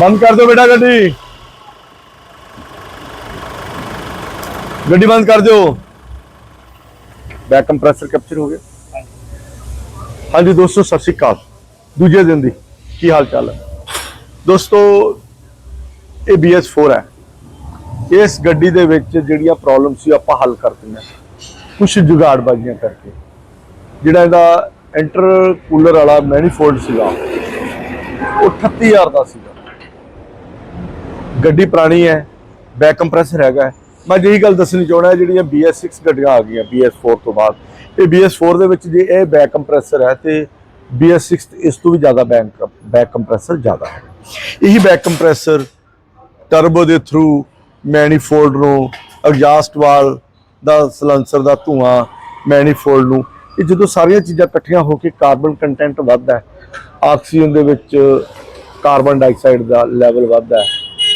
ਬੰਦ ਕਰ ਦਿਓ ਬੇਟਾ ਗੱਡੀ। ਗੱਡੀ ਬੰਦ ਕਰ ਦਿਓ। ਬੈਕ ਕੰਪਰੈਸਰ ਕੈਪਚਰ ਹੋ ਗਿਆ। ਹਾਂਜੀ ਦੋਸਤੋ, ਸਤਿ ਸ਼੍ਰੀ ਅਕਾਲ। ਦੂਜੇ ਦਿਨ ਦੀ ਕੀ ਹਾਲ ਚਾਲ ਹੈ? ਦੋਸਤੋ, ਇਹ BS4 ਹੈ। ਇਸ ਗੱਡੀ ਦੇ ਵਿੱਚ ਜਿਹੜੀਆਂ ਪ੍ਰੋਬਲਮ ਸੀ, ਆਪਾਂ ਹੱਲ ਕਰ ਦਿੰਦੇ ਕੁਝ ਜੁਗਾੜਬਾਜ਼ੀਆਂ ਕਰਕੇ। ਜਿਹੜਾ ਇਹਦਾ ਇੰਟਰ ਕੂਲਰ ਵਾਲਾ ਮੈਨੀਫੋਲਡ ਸੀਗਾ, ਉਹ 38000 ਦਾ ਸੀਗਾ। ਗੱਡੀ ਪੁਰਾਣੀ ਹੈ ਬੈਕ ਕੰਪਰੈਸਰ ਹੈਗਾ ਮੈਂ ਜਿਹੀ ਗੱਲ ਦੱਸਣੀ ਚਾਹਣਾ ਜਿਹੜੀਆਂ BS6 ਗੱਡੀਆਂ ਆ ਗਈਆਂ BS4 ਤੋਂ ਬਾਅਦ, ਇਹ BS4 ਦੇ ਵਿੱਚ ਜੇ ਇਹ ਬੈਕ ਕੰਪਰੈਸਰ ਹੈ, ਤੇ BS6 ਇਸ ਤੋਂ ਵੀ ਜ਼ਿਆਦਾ ਬੈਕ ਬੈਕ ਕੰਪਰੈਸਰ ਜ਼ਿਆਦਾ ਹੈ। ਇਹੀ ਬੈਕ ਕੰਪਰੈਸਰ ਟਰਬੋ ਦੇ ਥਰੂ ਮੈਨੀਫੋਲਡ ਨੂੰ ਐਗਜ਼ਾਸਟ ਵਾਲ ਦਾ ਸਲੈਂਸਰ ਦਾ ਧੂਆਂ ਮੈਨੀਫੋਲਡ ਨੂੰ, ਇਹ ਜਦੋਂ ਸਾਰੀਆਂ ਚੀਜ਼ਾਂ ਇਕੱਠੀਆਂ ਹੋ ਕੇ ਕਾਰਬਨ ਕੰਟੈਂਟ ਵੱਧਦਾ ਆਕਸੀਜਨ ਦੇ ਵਿੱਚ ਕਾਰਬਨ ਡਾਈਆਕਸਾਈਡ ਦਾ ਲੈਵਲ ਵੱਧਦਾ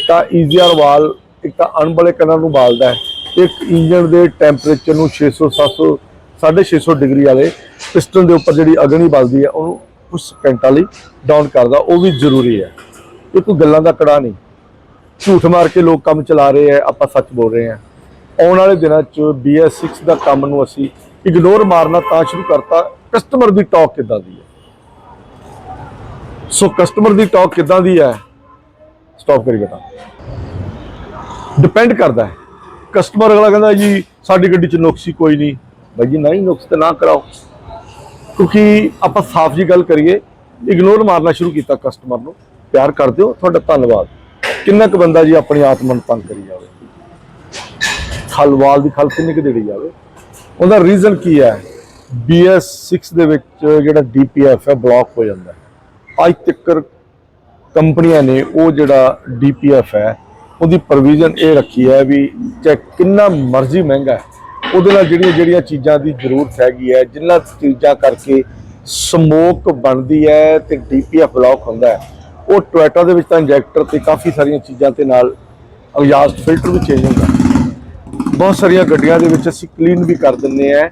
ਤਾਂ ਈਜ਼ੀਆਰ ਵਾਲ ਇੱਕ ਤਾਂ ਅਣਬਲੇ ਕਣਾਂ ਨੂੰ ਬਾਲਦਾ ਹੈ, ਇੱਕ ਇੰਜਨ ਦੇ ਟੈਂਪਰੇਚਰ ਨੂੰ 600 700 650 ਡਿਗਰੀ ਵਾਲੇ ਪਿਸਟਨ ਦੇ ਉੱਪਰ ਜਿਹੜੀ ਅਗਨੀ ਬਲਦੀ ਹੈ, ਉਹਨੂੰ ਕੁਝ ਸਕਿੰਟਾਂ ਲਈ ਡਾਊਨ ਕਰਦਾ, ਉਹ ਵੀ ਜ਼ਰੂਰੀ ਹੈ। ਇਹ ਕੋਈ ਗੱਲਾਂ ਦਾ ਕੜਾ ਨਹੀਂ। ਝੂਠ ਮਾਰ ਕੇ ਲੋਕ ਕੰਮ ਚਲਾ ਰਹੇ ਆ ਆਪਾਂ ਸੱਚ ਬੋਲ ਰਹੇ ਆ ਆਉਣ ਵਾਲੇ ਦਿਨਾਂ 'ਚ BS6 ਦਾ ਕੰਮ ਨੂੰ ਅਸੀਂ ਇਗਨੋਰ ਮਾਰਨਾ ਤਾਂ ਸ਼ੁਰੂ ਕਰਤਾ ਕਸਟਮਰ ਦੀ ਟਾਕ ਕਿੱਦਾਂ ਦੀ ਹੈ? ਸੋ ਕਸਟਮਰ ਦੀ ਟਾਕ ਕਿੱਦਾਂ ਦੀ ਹੈ? ਸਟਾਪ ਕਰੀ ਬੇਟਾ। ਡਿਪੈਂਡ ਕਰਦਾ ਹੈ। ਕਸਟਮਰ ਅਗਲਾ ਕਹਿੰਦਾ ਜੀ, ਸਾਡੀ ਗੱਡੀ 'ਚ ਨੁਕਸ ਹੀ ਕੋਈ ਨਹੀਂ। ਬਾਈ ਜੀ ਨਹੀਂ ਨੁਕਸ ਤੇ ਨਾ ਕਰਾਓ। ਕਿਉਂਕਿ ਆਪਾਂ ਸਾਫ਼ ਜੀ ਗੱਲ ਕਰੀਏ ਇਗਨੋਰ ਮਾਰਨਾ ਸ਼ੁਰੂ ਕੀਤਾ ਕਸਟਮਰ ਨੂੰ। ਪਿਆਰ ਕਰ ਦਿਓ ਤੁਹਾਡਾ ਧੰਨਵਾਦ। ਕਿੰਨਾ ਕੁ ਬੰਦਾ ਜੀ ਆਪਣੀ ਆਤਮਾ ਨੂੰ ਤੰਗ ਕਰੀ ਜਾਵੇ? ਖਲਵਾਲ ਦੀ ਖਲ ਕਿੰਨੇ ਕੁ ਦੇੜੀ ਜਾਵੇ? ਉਹਦਾ ਰੀਜ਼ਨ ਕੀ ਹੈ? BS6 ਦੇ ਵਿੱਚ ਜਿਹੜਾ DPF ਹੈ ਬਲੌਕ ਹੋ ਜਾਂਦਾ ਅੱਜ ਤੱਕ ਕੰਪਨੀਆਂ ਨੇ ਉਹ ਜਿਹੜਾ DPF ਹੈ ਉਹਦੀ ਪ੍ਰੋਵੀਜ਼ਨ ਇਹ ਰੱਖੀ ਹੈ ਵੀ ਚਾਹੇ ਕਿੰਨਾ ਮਰਜ਼ੀ ਮਹਿੰਗਾ ਹੈ, ਉਹਦੇ ਨਾਲ ਜਿਹੜੀਆਂ ਜਿਹੜੀਆਂ ਚੀਜ਼ਾਂ ਦੀ ਜ਼ਰੂਰਤ ਹੈਗੀ ਹੈ, ਜਿੰਨਾ ਚੀਜ਼ਾਂ ਕਰਕੇ ਸਮੋਕ ਬਣਦੀ ਹੈ ਤੇ DPF ਬਲੌਕ ਹੁੰਦਾ ਹੈ, ਉਹ ਟੋਇਟਾ ਦੇ ਵਿੱਚ ਤਾਂ ਇੰਜੈਕਟਰ ਤੇ ਕਾਫੀ ਸਾਰੀਆਂ ਚੀਜ਼ਾਂ ਤੇ ਨਾਲ ਐਗਜ਼ਾਸਟ ਫਿਲਟਰ ਵੀ ਚੇਂਜ ਹੁੰਦਾ ਬਹੁਤ ਸਾਰੀਆਂ ਗੱਡੀਆਂ ਦੇ ਵਿੱਚ ਅਸੀਂ ਕਲੀਨ ਵੀ ਕਰ ਦਿੰਦੇ ਆ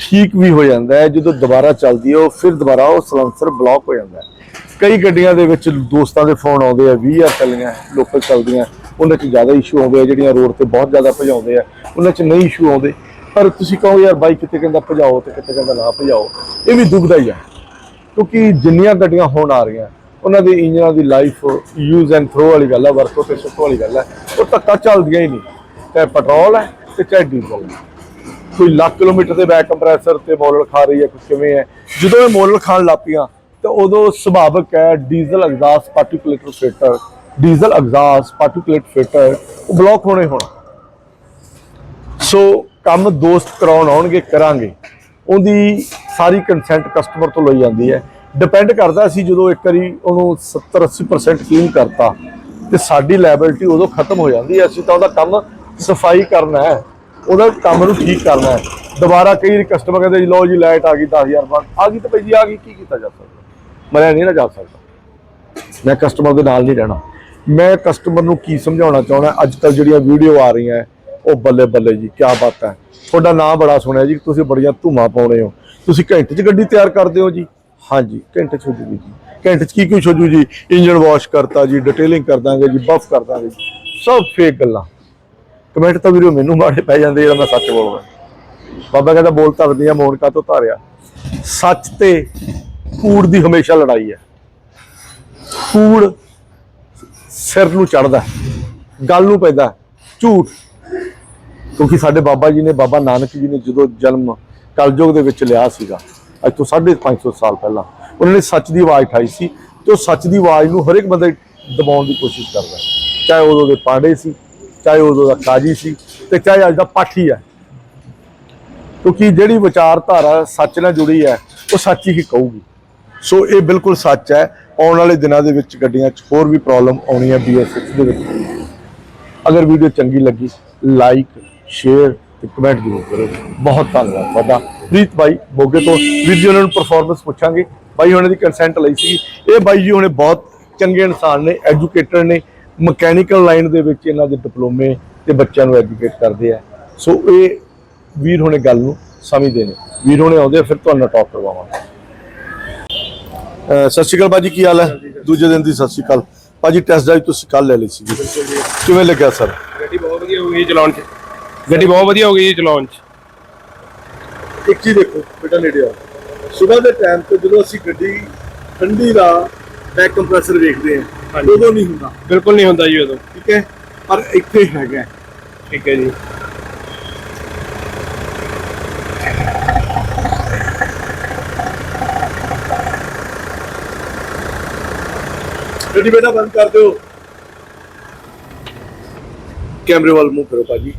ਠੀਕ ਵੀ ਹੋ ਜਾਂਦਾ ਹੈ, ਜਦੋਂ ਦੁਬਾਰਾ ਚੱਲਦੀ ਹੈ ਉਹ ਫਿਰ ਦੁਬਾਰਾ ਉਹ ਸਲੈਂਸਰ ਬਲੌਕ ਹੋ ਜਾਂਦਾ ਹੈ। ਕਈ ਗੱਡੀਆਂ ਦੇ ਵਿੱਚ ਦੋਸਤਾਂ ਦੇ ਫੋਨ ਆਉਂਦੇ ਆ 20 ਆ ਚੱਲੀਆਂ ਲੋਕਲ ਚੱਲਦੀਆਂ ਉਹਨਾਂ 'ਚ ਜ਼ਿਆਦਾ ਇਸ਼ੂ ਆਉਂਦੇ ਆ, ਜਿਹੜੀਆਂ ਰੋਡ ਤੇ ਬਹੁਤ ਜ਼ਿਆਦਾ ਭਜਾਉਂਦੇ ਆ, ਉਹਨਾਂ 'ਚ ਨਹੀਂ ਇਸ਼ੂ ਆਉਂਦੇ। ਪਰ ਤੁਸੀਂ ਕਹੋ ਯਾਰ ਬਾਈਕ ਕਿਤੇ ਕਹਿੰਦਾ ਭਜਾਓ ਤੇ ਕਿਤੇ ਕਹਿੰਦਾ ਨਾ ਭਜਾਓ, ਇਹ ਵੀ ਦੁਬਦਾ ਹੀ ਆ। ਕਿਉਂਕਿ ਜਿੰਨੀਆਂ ਗੱਡੀਆਂ ਹੋਣ ਆ ਰਹੀਆਂ, ਉਹਨਾਂ ਦੇ ਇੰਜਨਾਂ ਦੀ ਲਾਈਫ ਯੂਜ਼ ਐਂਡ ਥਰੋ ਵਾਲੀ ਗੱਲ ਹੈ ਵਰਤੋਂ ਤੇ ਸੁੱਟ ਵਾਲੀ ਗੱਲ ਹੈ ਉਹ ਧੱਕਾ ਚੱਲਦੀਆਂ ਹੀ ਨਹੀਂ। ਚਾਹੇ ਪੈਟਰੋਲ ਹੈ ਤੇ ਚਾਹੇ ਡੀਜ਼ਲ ਹੈ ਕੋਈ ਲੱਖ ਕਿਲੋਮੀਟਰ ਦੇ ਬੈਕ ਕੰਪਰੈਸਰ ਤੇ ਮੋਲਰ ਖਾ ਰਹੀ ਹੈ ਕੁਝ ਕਿਵੇਂ ਹੈ ਜਦੋਂ ਇਹ ਮੋਲਰ ਖਾਣ ਲੱਪੀਆਂ ਤਾਂ ਉਦੋਂ ਸੁਭਾਵਿਕ ਹੈ diesel exhaust particulator filter diesel exhaust particulate filter ਉਹ ਬਲੌਕ ਹੋਣੇ ਹੋਣ। ਸੋ ਕੰਮ ਦੋਸਤ ਕਰਾਉਣ ਆਉਣਗੇ, ਕਰਾਂਗੇ। ਉਹਦੀ ਸਾਰੀ ਕੰਸੈਂਟ ਕਸਟਮਰ ਤੋਂ ਲਈ ਜਾਂਦੀ ਹੈ। ਡਿਪੈਂਡ ਕਰਦਾ ਸੀ ਜਦੋਂ ਇੱਕ ਵਾਰੀ ਉਹਨੂੰ 70 80% ਕਲੀਨ ਕਰਤਾ, ਤੇ ਸਾਡੀ ਲਾਇਬਿਲਿਟੀ ਉਦੋਂ ਖਤਮ ਹੋ ਜਾਂਦੀ ਹੈ। ਅਸੀਂ ਤਾਂ ਉਹਦਾ ਕੰਮ ਸਫ਼ਾਈ ਕਰਨਾ ਹੈ। ਉਹਦਾ ਕੰਮ ਨੂੰ ਠੀਕ ਕਰਨਾ ਹੈ। ਦੁਬਾਰਾ ਕਈ ਕਸਟਮਰ ਕਹਿੰਦੇ, ਜੀ ਲਓ ਜੀ ਲਾਈਟ ਆ ਗਈ 10000 ਬਾਅਦ। ਆ ਗਈ ਤਾਂ ਭਾਈ ਜੀ, ਆ ਗਈ, ਕੀ ਕੀਤਾ ਜਾ ਸਕਦਾ? ਮਰਿਆ ਨਹੀਂ ਨਾ ਜਾ ਸਕਦਾ। ਮੈਂ ਕਸਟਮਰ ਦੇ ਨਾਲ ਨਹੀਂ ਰਹਿਣਾ। ਮੈਂ ਕਸਟਮਰ ਨੂੰ ਕੀ ਸਮਝਾਉਣਾ ਚਾਹੁੰਦਾ ਅੱਜ ਕੱਲ ਜਿਹੜੀਆਂ ਵੀਡੀਓ ਆ ਰਹੀਆਂ, ਉਹ ਬੱਲੇ ਬੱਲੇ ਜੀ ਕੀ ਬਾਤ ਹੈ। ਤੁਹਾਡਾ ਨਾਮ ਬੜਾ ਸੁਣਿਆ ਜੀ, ਤੁਸੀਂ ਬੜੀਆਂ ਧੂਮਾਂ ਪਾਉਣੇ ਹੋ। ਤੁਸੀਂ ਘੰਟੇ 'ਚ ਗੱਡੀ ਤਿਆਰ ਕਰਦੇ ਹੋ ਜੀ? ਹਾਂਜੀ, ਘੰਟੇ 'ਚ ਹੋ ਜੂਗੀ ਜੀ। ਘੰਟੇ 'ਚ ਕੀ ਕੁਛ ਹੋ ਜੂ ਜੀ? ਇੰਜਨ ਵਾਸ਼ ਕਰਤਾ ਜੀ ਡਿਟੇਲਿੰਗ ਕਰ ਦਾਂਗੇ ਜੀ ਬਫ ਕਰ ਦਾਂਗੇ ਜੀ। ਸਭ ਫੇਕ ਗੱਲਾਂ। ਕਮੈਂਟ ਤਾਂ ਵੀਡੀਓ ਮੈਨੂੰ ਮਾੜੇ ਪੈ ਜਾਂਦੇ ਜਿਹੜਾ ਮੈਂ ਸੱਚ ਬੋਲਦਾ। ਬਾਬਾ ਕਹਿੰਦਾ, ਬੋਲ ਧਰਦੀ ਆ ਮੋਨਕਾ ਤੋਂ ਧਾਰਿਆ। ਸੱਚ ਤੇ ਕੂੜ ਦੀ ਹਮੇਸ਼ਾ ਲੜਾਈ ਹੈ। ਕੂੜ ਸਿਰ ਨੂੰ ਚੜਦਾ ਗੱਲ ਨੂੰ ਪੈਂਦਾ ਝੂਠ। ਕਿਉਂਕਿ ਸਾਡੇ ਬਾਬਾ ਜੀ ਨੇ, ਬਾਬਾ ਨਾਨਕ ਜੀ ਨੇ ਜਦੋਂ ਜਨਮ ਕਲਯੁਗ ਦੇ ਵਿੱਚ ਲਿਆ ਸੀਗਾ, ਅੱਜ ਤੋਂ 550 ਸਾਲ ਪਹਿਲਾਂ, ਉਹਨਾਂ ਨੇ ਸੱਚ ਦੀ ਆਵਾਜ਼ ਉਠਾਈ ਸੀ ਤੇ ਉਹ ਸੱਚ ਦੀ ਆਵਾਜ਼ ਨੂੰ ਹਰ ਇੱਕ ਬੰਦਾ ਦਬਾਉਣ ਦੀ ਕੋਸ਼ਿਸ਼ ਕਰਦਾ ਚਾਹੇ ਉਦੋਂ ਦੇ ਪਾਂਡੇ ਸੀ, ਚਾਹੇ ਉਦੋਂ ਦਾ ਕਾਜੀ ਸੀ ਤੇ ਚਾਹੇ ਅੱਜ ਦਾ ਪਾਠੀ ਹੈ। ਕਿਉਂਕਿ ਜਿਹੜੀ ਵਿਚਾਰਧਾਰਾ ਸੱਚ ਨਾਲ ਜੁੜੀ ਹੈ, ਉਹ ਸੱਚ ਹੀ ਕਹੂਗੀ। ਸੋ ਇਹ ਬਿਲਕੁਲ ਸੱਚ ਹੈ। ਆਉਣ ਵਾਲੇ ਦਿਨਾਂ ਦੇ ਵਿੱਚ ਗੱਡੀਆਂ 'ਚ ਹੋਰ ਵੀ ਪ੍ਰੋਬਲਮ ਆਉਣੀ ਹੈ BS6 ਦੇ ਵਿੱਚ। ਅਗਰ ਵੀਡੀਓ ਚੰਗੀ ਲੱਗੀ ਲਾਈਕ ਸ਼ੇਅਰ ਤੇ ਕਮੈਂਟ ਜ਼ਰੂਰ ਕਰੋ ਬਹੁਤ ਧੰਨਵਾਦ ਤੁਹਾਡਾ। ਪ੍ਰੀਤ ਬਾਈ ਮੋਗੇ ਤੋਂ ਵੀਰ ਜੀ ਉਹਨਾਂ ਨੂੰ ਪਰਫਾਰਮੈਂਸ ਪੁੱਛਾਂਗੇ। ਬਾਈ ਉਹਨਾਂ ਦੀ ਕੰਸੈਂਟ ਲਈ ਸੀ ਇਹ ਬਾਈ ਜੀ ਹੁਣੇ ਬਹੁਤ ਚੰਗੇ ਇਨਸਾਨ ਨੇ ਐਜੂਕੇਟਰ ਨੇ ਮਕੈਨੀਕਲ ਲਾਈਨ ਦੇ ਵਿੱਚ ਇਹਨਾਂ ਦੇ ਡਿਪਲੋਮੇ ਤੇ ਬੱਚਿਆਂ ਨੂੰ ਐਜੂਕੇਟ ਕਰਦੇ ਆ। ਸੋ ਇਹ ਵੀਰ ਹੁਣੇ ਗੱਲ ਨੂੰ ਸਮਝਦੇ ਨੇ। ਵੀਰ ਹੁਣੇ ਆਉਂਦੇ ਆ, ਫਿਰ ਤੁਹਾਨੂੰ ਨਾਲ ਕਰਵਾਵਾਂਗੇ। ਸਤਿ ਸ਼੍ਰੀ ਅਕਾਲ ਬਾਜੀ ਕੀ ਹਾਲ ਹੈ? ਦੂਜੇ ਦਿਨ ਦੀ ਸਤਿ ਸ਼੍ਰੀ ਅਕਾਲ। ਬਾਜੀ ਟੈਸਟ ਡਰਾਈਵ ਤੁਸੀਂ ਕੱਲ ਲੈ ਲਈ ਸੀ ਕਿਵੇਂ ਲੱਗਿਆ ਸਰ? ਗੱਡੀ ਬਹੁਤ ਵਧੀਆ ਹੋ ਗਈ ਚਲਾਉਣ 'ਚ। ਗੱਡੀ ਬਹੁਤ ਵਧੀਆ ਹੋ ਗਈ ਜੀ ਚਲਾਉਣ 'ਚ। ਇੱਕ ਚੀਜ਼ ਦੇਖੋ ਬੇਟਾ ਨੇੜੇ ਆਓ ਸਵੇਰ ਦੇ ਟਾਈਮ ਤੇ ਜਦੋਂ ਅਸੀਂ ਗੱਡੀ ਠੰਡੀ ਦਾ ਬੈਕ ਕੰਪਰੈਸਰ ਵੇਖਦੇ ਹਾਂ ਹਾਂਜੀ। ਉਦੋਂ ਨਹੀਂ ਹੁੰਦਾ। ਬਿਲਕੁਲ ਨਹੀਂ ਹੁੰਦਾ ਜੀ ਉਦੋਂ। ਠੀਕ ਹੈ? ਪਰ ਇੱਥੇ ਹੈਗਾ। ਠੀਕ ਹੈ ਜੀ। ਗੱਡੀ ਬੇਟਾ ਬੰਦ ਕਰ ਦਿਓ। ਕੈਮਰੇ ਵੱਲ ਮੂੰਹ ਕਰੋ ਭਾਜੀ।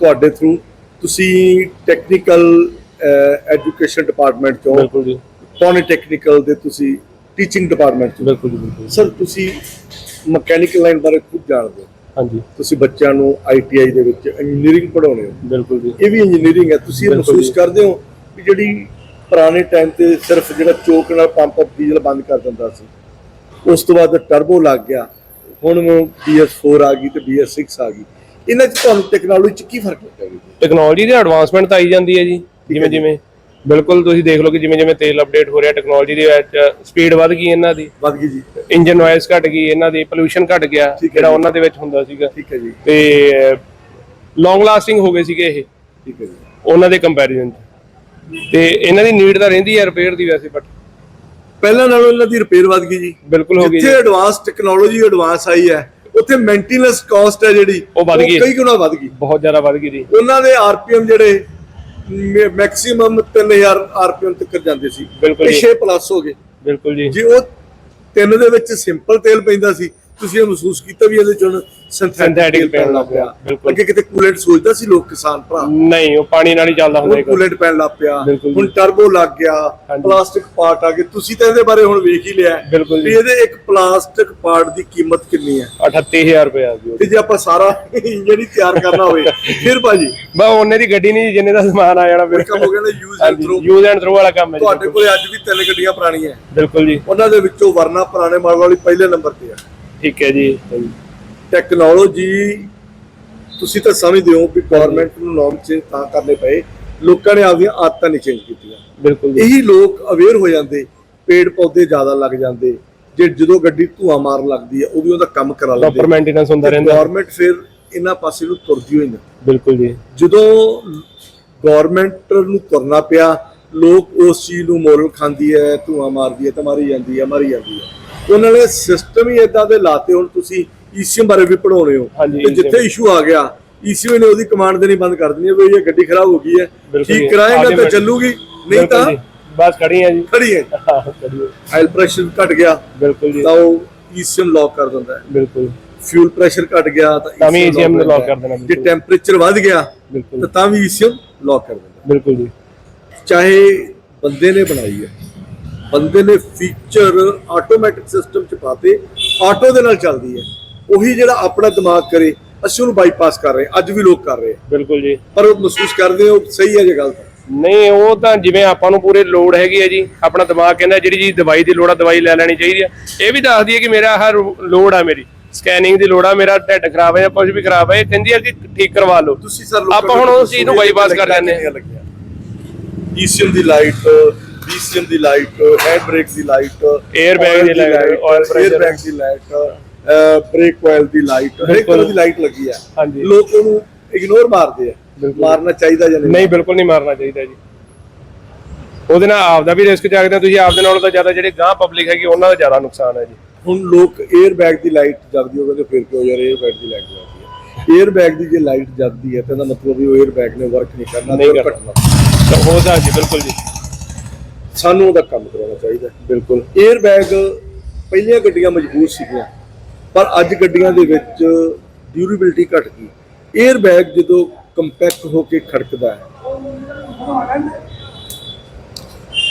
ਤੁਹਾਡੇ ਥਰੂ ਤੁਸੀਂ ਟੈਕਨੀਕਲ ਐਜੂਕੇਸ਼ਨ ਡਿਪਾਰਟਮੈਂਟ ਚੋਂ ਬਿਲਕੁਲ ਜੀ। ਪੋਲੀਟੈਕਨੀਕਲ ਦੇ ਤੁਸੀਂ ਟੀਚਿੰਗ ਡਿਪਾਰਟਮੈਂਟ ਚੋਂ। ਬਿਲਕੁਲ ਜੀ ਬਿਲਕੁਲ ਸਰ ਤੁਸੀਂ ਮਕੈਨੀਕਲ ਲਾਈਨ ਬਾਰੇ ਖੁਦ ਜਾਣਦੇ ਹੋ। ਹਾਂਜੀ। ਤੁਸੀਂ ਬੱਚਿਆਂ ਨੂੰ ਆਈਟੀਆਈ ਦੇ ਵਿੱਚ ਇੰਜੀਨੀਅਰਿੰਗ ਪੜਾਉਂਦੇ ਹੋ। ਬਿਲਕੁਲ ਜੀ। ਇਹ ਵੀ ਇੰਜੀਨੀਅਰਿੰਗ ਹੈ। ਤੁਸੀਂ ਇਹ ਮਹਿਸੂਸ। ਕਰਦੇ ਹੋ ਕਿ ਜਿਹੜੀ ਪੁਰਾਣੇ ਟਾਈਮ ਤੇ ਸਿਰਫ ਜਿਹੜਾ ਚੋਕ ਨਾਲ ਪੰਪ ਅਪ ਡੀਜ਼ਲ ਬੰਦ ਕਰ ਦਿੰਦਾ ਸੀ। ਉਸ ਤੋਂ ਬਾਅਦ ਟਰਬੋ ਲੱਗ ਗਿਆ। ਹੁਣ BS4 ਆ ਗਈ ਤੇ BS6 ਆ ਗਈ। ਇਹਨਾਂ 'ਚ ਤੁਹਾਨੂੰ ਟੈਕਨੋਲੋਜੀ 'ਚ ਕੀ ਫ਼ਰਕ ਲੱਗਦਾ ਜੀ? ਟੈਕਨੋਲੋਜੀ ਦੇ ਐਡਵਾਂਸਮੈਂਟ ਤਾਂ ਆਈ ਜਾਂਦੀ ਹੈ ਜੀ ਜਿਵੇਂ ਜਿਵੇਂ। ਬਿਲਕੁਲ ਤੁਸੀਂ ਦੇਖ ਲਓ ਕਿ ਜਿਵੇਂ ਜਿਵੇਂ ਤੇਲ ਅਪਡੇਟ ਹੋ ਰਿਹਾ ਟੈਕਨੋਲੋਜੀ ਦੇ ਵਿੱਚ ਸਪੀਡ ਵੱਧ ਗਈ ਇਹਨਾਂ ਦੀ। ਵੱਧ ਗਈ ਜੀ। ਇੰਜਨ ਨੋਇਸ ਘਟ ਗਈ ਇਹਨਾਂ ਦੀ ਪੋਲੂਸ਼ਨ ਘਟ ਗਿਆ ਜਿਹੜਾ। ਉਹਨਾਂ ਦੇ ਵਿੱਚ ਹੁੰਦਾ ਸੀਗਾ। ਠੀਕ ਹੈ ਜੀ। ਤੇ ਲੌਂਗ ਲਾਸਟਿੰਗ ਹੋ ਗਏ ਸੀਗੇ ਇਹ। ਠੀਕ ਹੈ ਜੀ। ਉਹਨਾਂ ਦੇ ਕੰਪੈਰੀਜ਼ਨ ਤੇ ਇਹਨਾਂ ਦੀ ਨੀਡ ਤਾਂ ਰਹਿੰਦੀ ਹੈ ਰਿਪੇਅਰ ਦੀ ਵੈਸੇ ਬਟ ਪਹਿਲਾਂ ਨਾਲੋਂ ਇਹਨਾਂ ਦੀ ਰਿਪੇਅਰ ਵੱਧ ਗਈ ਜੀ ਬਿਲਕੁਲ ਹੋ ਗਈ ਜਿੱਥੇ। ਐਡਵਾਂਸ ਟੈਕਨੋਲੋਜੀ ਐਡਵਾਂਸ ਆਈ ਹੈ ਉੱਥੇ ਮੇਨਟੇਨੈਂਸ ਕਾਸਟ ਹੈ ਜਿਹੜੀ ਉਹ ਵੱਧ ਗਈ। ਕਈ ਗੁਣਾ ਵੱਧ ਗਈ ਬਹੁਤ ਜ਼ਿਆਦਾ ਵੱਧ ਗਈ ਜੀ ਉਹਨਾਂ ਦੇ ਆਰਪੀਐਮ ਜਿਹੜੇ ਮੈਕਸਿਮਮ 3000 ਆਰਪੀਐਮ ਤੱਕ ਜਾਂਦੇ ਸੀ ਬਿਲਕੁਲ ਇਹ ਜੀ। 6 ਪਲੱਸ ਹੋ ਗਏ ਬਿਲਕੁਲ ਜੀ ਜੇ ਉਹ ਤਿੰਨ ਦੇ ਵਿੱਚ ਸਿੰਪਲ ਤੇਲ ਪੈਂਦਾ ਸੀ ਤੁਸੀਂ ਇਹ ਮਹਿਸੂਸ ਕੀਤਾ ਵੀ ਇਹਦੇ ਚ ਸਿੰਥੈਟਿਕ ਪੈਣ ਲੱਗ ਪਿਆ। ਬਿਲਕੁਲ। ਅੱਗੇ ਕਿਤੇ ਕੂਲੈਂਟ ਸੋਚਦਾ ਸੀ ਲੋਕ ਕਿਸਾਨ ਭਰਾ? ਨਹੀਂ ਉਹ ਪਾਣੀ ਨਾਲ ਹੀ ਚੱਲਦਾ ਹੁੰਦਾ ਇੱਕ। ਕੂਲੈਂਟ ਪੈਣ ਲੱਗ ਪਿਆ। ਹੁਣ ਟਰਬੋ ਲੱਗ ਗਿਆ। ਪਲਾਸਟਿਕ ਪਾਰਟ ਆ ਗਏ। ਤੁਸੀਂ ਤਾਂ ਇਹਦੇ ਬਾਰੇ ਹੁਣ ਵੇਖ ਹੀ ਲਿਆ। ਵੀ। ਇਹਦੇ ਇੱਕ ਪਲਾਸਟਿਕ ਪਾਰਟ ਦੀ ਕੀਮਤ ਕਿੰਨੀ ਹੈ? 38000 ਰੁਪਏ ਆ ਜੀ ਤੇ ਜੇ ਆਪਾਂ ਸਾਰਾ ਇੰਜਨ ਹੀ ਤਿਆਰ ਕਰਨਾ ਹੋਵੇ ਫਿਰ ਭਾਜੀ? ਬਾ ਉਹਨੇ ਦੀ ਗੱਡੀ ਨਹੀਂ ਜਿੰਨੇ ਦਾ ਸਮਾਨ ਆ ਜਾਣਾ ਫਿਰ ਕੰਮ ਹੋ ਗਿਆ ਨਾ use and throw use and throw ਵਾਲਾ ਕੰਮ ਹੈ ਤੁਹਾਡੇ ਕੋਲੇ ਅੱਜ ਵੀ ਤਿੰਨ ਗੱਡੀਆਂ ਪੁਰਾਣੀਆਂ। ਬਿਲਕੁਲ ਜੀ। ਉਹਨਾਂ ਦੇ ਵਿੱਚੋਂ ਵਰਨਾ ਪੁਰਾਣੇ ਮਾਡਲ ਵਾਲੀ ਪਹਿਲੇ ਨੰਬਰ ਤੇ ਹੈ ਠੀਕ ਹੈ ਜੀ। ਟੈਕਨੋਲੋਜੀ ਤੁਸੀਂ ਤਾਂ ਸਮਝਦੇ ਹੋ ਵੀ ਗਵਰਨਮੈਂਟ ਨੂੰ ਨੋਰਮ ਚੇਂਜ ਤਾਂ ਕਰਨੇ ਪਏ। ਲੋਕਾਂ ਨੇ ਆਪਦੀਆਂ ਆਦਤਾਂ ਨਹੀਂ ਚੇਂਜ ਕੀਤੀਆਂ। ਬਿਲਕੁਲ ਇਹੀ ਲੋਕ ਅਵੇਅਰ ਹੋ ਜਾਂਦੇ ਪੇੜ ਪੌਦੇ ਜ਼ਿਆਦਾ ਲੱਗ ਜਾਂਦੇ ਜੇ ਜਦੋਂ ਗੱਡੀ ਧੂਆਂ ਮਾਰਨ ਲੱਗਦੀ ਹੈ ਉਦੋਂ ਉਹਦਾ ਕੰਮ ਕਰਾ ਪ੍ਰੋਪਰ ਲੈਂਦੇ ਮੇਨਟੇਨੈਂਸ ਹੁੰਦਾ ਰਹਿੰਦਾ। ਗਵਰਨਮੈਂਟ ਫਿਰ ਇਹਨਾਂ ਪਾਸੇ ਨੂੰ ਤੁਰਦੀ ਹੋਈ ਨਾ ਬਿਲਕੁਲ ਜੀ। ਜਦੋਂ ਗਵਰਨਮੈਂਟ ਨੂੰ ਤੁਰਨਾ ਪਿਆ ਲੋਕ ਉਸ ਚੀਜ਼ ਨੂੰ ਮੋਰਲ ਖਾਂਦੀ ਹੈ ਧੂਆਂ ਮਾਰਦੀ ਹੈ ਤੇ ਮਾਰੀ ਜਾਂਦੀ ਹੈ ਮਾਰੀ ਜਾਂਦੀ ਹੈ। ਉਹਨਾਂ ਨੇ ਸਿਸਟਮ ਹੀ ਇਦਾਂ ਦੇ ਲਾਤੇ ਹੁਣ ਤੁਸੀਂ ਈਸੀਐਮ ਬਾਰੇ ਵੀ ਪੜਾਉਣੇ ਹੋ। ਹਾਂਜੀ, ਤੇ ਜਿੱਥੇ ਇਸ਼ੂ ਆ ਗਿਆ ਈਸੀਐਮ ਨੇ ਉਹਦੀ ਕਮਾਂਡ ਦੇਣੀ ਬੰਦ ਕਰ ਦੇਣੀ ਹੈ ਵੀ ਇਹ ਗੱਡੀ ਖਰਾਬ ਹੋ ਗਈ ਹੈ। ਬਿਲਕੁਲ ਜੀ। ਠੀਕ ਕਰਾਏਗਾ ਤਾਂ ਚੱਲੂਗੀ ਨਹੀਂ ਬਿਲਕੁਲ ਤਾਂ ਜੀ। ਬਸ ਖੜੀ ਆ ਜੀ। ਖੜੀ ਹੈ। ਹਾਂ, ਖੜੀ ਹੈ। ਆਇਲ ਪ੍ਰੈਸ਼ਰ ਘਟ ਗਿਆ ਬਿਲਕੁਲ ਜੀ। ਤਾਂ ਉਹ ਈਸੀਐਮ ਲੌਕ ਕਰ ਦਿੰਦਾ ਹੈ। ਬਿਲਕੁਲ। ਫਿਊਲ ਪ੍ਰੈਸ਼ਰ ਘਟ ਗਿਆ ਤਾਂ ਵੀ ECM ਨੂੰ lock। ਕਰ ਦੇਣਾ ਜੇ ਬਿਲਕੁਲ। ਟੈਂਪਰੇਚਰ ਵੱਧ ਗਿਆ ਬਿਲਕੁਲ। ਤਾਂ ਤਾਂ ਵੀ ਈਸੀਐਮ ਲੌਕ ਕਰ ਦਿੰਦਾ ਬਿਲਕੁਲ ਜੀ। ਚਾਹੇ ਬੰਦੇ ਨੇ ਬਣਾਈ ਹੈ। ਬੰਦੇ ਨੇ ਫੀਚਰ ਆਟੋਮੈਟਿਕ ਸਿਸਟਮ ਚ ਪਾਤੇ ਆਟੋ ਦੇ ਨਾਲ ਚੱਲਦੀ ਹੈ। ਉਹੀ ਜਿਹੜਾ ਆਪਣਾ ਦਿਮਾਗ ਕਰੇ ਅਸੀਂ ਉਹਨੂੰ ਬਾਈਪਾਸ ਕਰ ਰਹੇ ਅੱਜ ਵੀ ਲੋਕ ਕਰ ਰਹੇ ਬਿਲਕੁਲ ਜੀ। ਪਰ ਉਹ ਮਹਿਸੂਸ ਕਰਦੇ ਹੋ ਸਹੀ ਹੈ ਜੇ ਗਲਤ ਹੈ? ਨਹੀਂ ਉਹ ਤਾਂ ਜਿਵੇਂ ਆਪਾਂ ਨੂੰ ਪੂਰੇ ਲੋਡ ਹੈਗੀ ਹੈ ਜੀ। ਆਪਣਾ ਦਿਮਾਗ ਕਹਿੰਦਾ ਜਿਹੜੀ ਜੀ ਦਵਾਈ ਦੀ ਲੋੜ ਆ ਦਵਾਈ ਲੈ ਲੈਣੀ ਚਾਹੀਦੀ ਹੈ। ਇਹ ਵੀ ਦੱਸਦੀ ਹੈ ਕਿ ਮੇਰਾ ਆਹ ਲੋੜ ਆ ਮੇਰੀ। ਸਕੈਨਿੰਗ ਦੀ ਲੋੜ ਆ ਮੇਰਾ ਢਿੱਡ ਖਰਾਬ ਹੈ ਜਾਂ ਕੁਝ ਵੀ ਖਰਾਬ ਹੈ ਇਹ ਕਹਿੰਦੀ ਹੈ ਕਿ ਠੀਕ ਕਰਵਾ ਲਓ। ਤੁਸੀਂ ਸਰ ਆਪਾਂ ਹੁਣ ਉਸ ਚੀਜ਼ ਨੂੰ ਬਾਈਪਾਸ ਕਰ ਲੈਂਦੇ ਹਾਂ। ਈਸੀਐਮ ਦੀ ਲਾਈਟ ਡੀਸੀਐਲ ਦੀ ਲਾਈਟ ਐਡ ਬ੍ਰੇਕ ਦੀ ਲਾਈਟ 에ਅਰ ਬੈਗ ਦੀ ਲਾਈਟ ਔਰ 에ਅਰ ਬੈਗ ਦੀ ਲਾਈਟ ਬ੍ਰੇਕ ਕੋਇਲ ਦੀ ਲਾਈਟ ਹਰ ਇੱਕ ਦੀ ਲਾਈਟ ਲੱਗੀ ਆ। ਲੋਕ ਉਹਨੂੰ ਇਗਨੋਰ ਮਾਰਦੇ ਆ। ਮਾਰਨਾ ਚਾਹੀਦਾ ਜਾਂ ਨਹੀਂ? ਬਿਲਕੁਲ ਨਹੀਂ ਮਾਰਨਾ ਚਾਹੀਦਾ ਜੀ। ਉਹਦੇ ਨਾਲ ਆਪ ਦਾ ਵੀ ਰਿਸਕ ਜਾਗਦਾ ਤੁਸੀਂ ਆਪ ਦੇ ਨਾਲੋਂ ਤਾਂ ਜ਼ਿਆਦਾ ਜਿਹੜੇ ਗਾਂ ਪਬਲਿਕ ਹੈਗੀ ਉਹਨਾਂ ਦਾ ਜ਼ਿਆਦਾ ਨੁਕਸਾਨ ਹੈ ਜੀ। ਹੁਣ ਲੋਕ 에ਅਰ ਬੈਗ ਦੀ ਲਾਈਟ ਜਗਦੀ ਹੋਵੇ ਤੇ ਫਿਰ ਕਿਉਂ ਯਾਰ 에ਅਰ ਬੈਗ ਦੀ ਲਾਈਟ ਜਗਦੀ ਹੈ 에ਅਰ ਬੈਗ ਦੀ ਜੇ ਲਾਈਟ ਜਗਦੀ ਹੈ ਤਾਂ ਇਹਦਾ ਮਤਲਬ ਵੀ ਉਹ 에ਅਰ ਬੈਗ ਨੇ ਵਰਕ ਨਹੀਂ ਕਰਨਾ ਨਹੀਂ ਕਰਨਾ। ਤਾਂ ਹੋ ਸਕਦਾ ਜੀ ਬਿਲਕੁਲ ਜੀ। ਸਾਨੂੰ ਉਹਦਾ ਕੰਮ ਕਰਾਉਣਾ ਚਾਹੀਦਾ। ਬਿਲਕੁਲ। 에ਅਰ ਬੈਗ ਪਹਿਲੀਆਂ ਗੱਡੀਆਂ ਮਜ਼ਬੂਤ ਸੀਗੀਆਂ ਪਰ ਅੱਜ ਗੱਡੀਆਂ ਦੇ ਵਿੱਚ ਡਿਊਰੇਬਿਲਟੀ ਘਟ ਗਈ। 에ਅਰ ਬੈਗ ਜਦੋਂ ਕੰਪੈਕਟ ਹੋ ਕੇ ਖੜਕਦਾ ਹੈ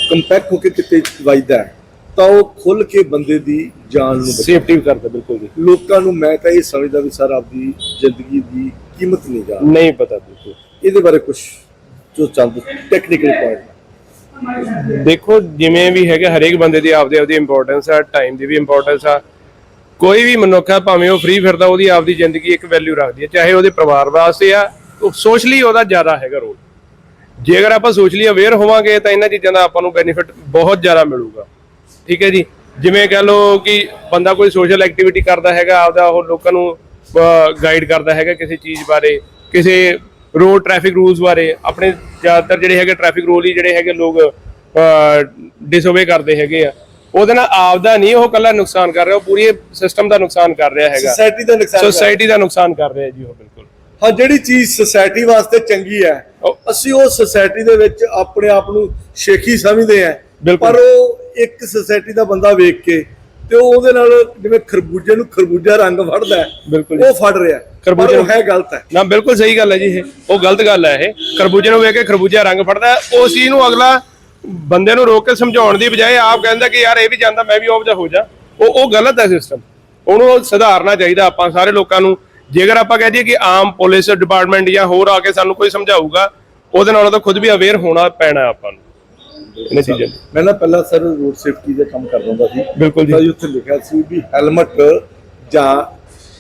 ਕੰਪੈਕਟ ਹੋ ਕੇ ਕਿਤੇ ਵੱਜਦਾ ਹੈ ਤਾਂ ਉਹ ਖੁੱਲ ਕੇ ਬੰਦੇ ਦੀ ਜਾਨ ਨੂੰ। ਸੇਫਟੀ ਕਰਦਾ ਬਿਲਕੁਲ ਜੀ। ਲੋਕਾਂ ਨੂੰ ਮੈਂ ਤਾਂ ਇਹ ਸਮਝਦਾ ਵੀ ਸਰ ਆਪਦੀ ਜ਼ਿੰਦਗੀ ਦੀ ਕੀਮਤ ਨਹੀਂ ਜਾਣਦੇ। ਨਹੀਂ ਪਤਾ ਬਿਲਕੁਲ। ਇਹਦੇ ਬਾਰੇ ਕੁਝ ਜੋ ਚੰਦ ਟੈਕਨੀਕਲ ਪੁਆਇੰਟ ਦੇਖੋ, ਜਿਵੇਂ ਵੀ ਹੈਗਾ, ਹਰੇਕ ਬੰਦੇ ਦੀ ਆਪਦੇ ਆਪਦੀ ਇੰਪੋਰਟੈਂਸ ਆ ਟਾਈਮ ਦੀ ਵੀ ਇੰਪੋਰਟੈਂਸ ਆ। ਕੋਈ ਵੀ ਮਨੁੱਖ ਆ, ਭਾਵੇਂ ਉਹ ਫ੍ਰੀ ਫਿਰਦਾ, ਉਹਦੀ ਆਪਦੀ ਜ਼ਿੰਦਗੀ ਇੱਕ ਵੈਲਿਊ ਰੱਖਦੀ ਹੈ ਚਾਹੇ ਉਹਦੇ ਪਰਿਵਾਰ ਵਾਸਤੇ ਆ, ਉਹ ਸੋਸ਼ਲੀ ਉਹਦਾ ਜ਼ਿਆਦਾ ਹੈਗਾ ਰੋਲ ਜੇਕਰ ਆਪਾਂ ਸੋਸ਼ਲੀ ਅਵੇਅਰ ਹੋਵਾਂਗੇ, ਤਾਂ ਇਹਨਾਂ ਚੀਜ਼ਾਂ ਦਾ ਆਪਾਂ ਨੂੰ ਬੈਨੀਫਿਟ ਬਹੁਤ ਜ਼ਿਆਦਾ ਮਿਲੂਗਾ। ਠੀਕ ਹੈ ਜੀ? ਜਿਵੇਂ ਕਹ ਲਓ ਕਿ ਬੰਦਾ ਕੋਈ ਸੋਸ਼ਲ ਐਕਟੀਵਿਟੀ ਕਰਦਾ ਹੈਗਾ, ਆਪਦਾ ਉਹ ਲੋਕਾਂ ਨੂੰ ਗਾਈਡ ਕਰਦਾ ਹੈਗਾ ਕਿਸੇ ਚੀਜ਼ ਬਾਰੇ, ਕਿਸੇ ਰੋਡ ਟ੍ਰੈਫਿਕ ਰੂਲਸ ਬਾਰੇ ਆਪਣੇ ਜ਼ਿਆਦਾਤਰ ਜਿਹੜੇ ਹੈਗੇ ਟ੍ਰੈਫਿਕ ਰੂਲ ਹੀ ਜਿਹੜੇ ਹੈਗੇ ਲੋਕ ਡਿਸਓਬੇ ਕਰਦੇ ਹੈਗੇ ਆ। ਉਹਦੇ ਨਾਲ ਆਪਦਾ ਨਹੀਂ ਉਹ ਕੱਲਾ ਨੁਕਸਾਨ ਕਰ ਰਿਹਾ ਉਹ ਪੂਰੀ ਸਿਸਟਮ ਦਾ ਨੁਕਸਾਨ ਕਰ ਰਿਹਾ ਹੈਗਾ। ਸੋਸਾਇਟੀ ਦਾ ਨੁਕਸਾਨ ਸੋਸਾਇਟੀ ਦਾ ਨੁਕਸਾਨ ਕਰ ਰਿਹਾ ਜੀ ਉਹ ਬਿਲਕੁਲ। ਹਾਂ ਜਿਹੜੀ ਚੀਜ਼ ਸੋਸਾਇਟੀ ਵਾਸਤੇ ਚੰਗੀ ਹੈ ਅਸੀਂ ਉਹ ਸੋਸਾਇਟੀ ਦੇ ਵਿੱਚ ਆਪਣੇ ਆਪ ਨੂੰ ਸ਼ੇਖੀ ਸਮਝਦੇ ਆ। ਪਰ ਉਹ ਇੱਕ ਸੋਸਾਇਟੀ ਦਾ ਬੰਦਾ ਵੇਖ ਕੇ ਤੇ ਉਹ ਉਹਦੇ ਨਾਲ ਜਿਵੇਂ ਖਰਬੂਜੇ ਨੂੰ ਖਰਬੂਜਾ ਰੰਗ ਫੜਦਾ ਬਿਲਕੁਲ ਉਹ ਫੜ ਰਿਹਾ ਖਰਬੂਜੇ ਹੈ ਗਲਤ ਹੈ। ਨਾ ਬਿਲਕੁਲ ਸਹੀ ਗੱਲ ਹੈ ਜੀ ਇਹ। ਉਹ ਗਲਤ ਗੱਲ ਹੈ ਇਹ। ਖਰਬੂਜੇ ਨੂੰ ਵੇਖ ਕੇ ਖਰਬੂਜਾ ਰੰਗ ਫੜਦਾ। ਉਸ ਚੀਜ਼ ਨੂੰ ਅਗਲਾ ਬੰਦੇ ਨੂੰ ਰੋਕ ਕੇ ਸਮਝਾਉਣ ਦੀ ਬਜਾਏ ਆਪ ਕਹਿੰਦਾ ਕਿ ਯਾਰ ਇਹ ਵੀ ਜਾਂਦਾ ਮੈਂ ਵੀ ਉਹ ਜਿਹਾ ਹੋ ਜਾ। ਉਹ ਉਹ ਗਲਤ ਹੈ ਸਿਸਟਮ ਉਹਨੂੰ ਉਹ ਸੁਧਾਰਨਾ ਚਾਹੀਦਾ ਆਪਾਂ ਸਾਰੇ ਲੋਕਾਂ ਨੂੰ। ਜੇਕਰ ਆਪਾਂ ਕਹਿ ਦਈਏ ਕਿ ਆਮ ਪੁਲਿਸ ਡਿਪਾਰਟਮੈਂਟ ਜਾਂ ਹੋਰ ਆ ਕੇ ਸਾਨੂੰ ਕੋਈ ਸਮਝਾਊਗਾ ਉਹਦੇ ਨਾਲੋਂ ਤਾਂ ਖੁਦ ਵੀ ਅਵੇਅਰ ਹੋਣਾ ਪੈਣਾ ਆਪਾਂ ਨੂੰ। ਇਹਨਾਂ ਚੀਜ਼ਾਂ ਲਈ। ਮੈਂ ਨਾ ਪਹਿਲਾਂ ਸਰ ਰੋਡ ਸੇਫਟੀ ਦਾ ਕੰਮ ਕਰਦਾ ਹੁੰਦਾ ਸੀ। ਬਿਲਕੁਲ ਜੀ। ਉੱਥੇ ਲਿਖਿਆ ਸੀ ਵੀ ਹੈਲਮਟ ਜਾਂ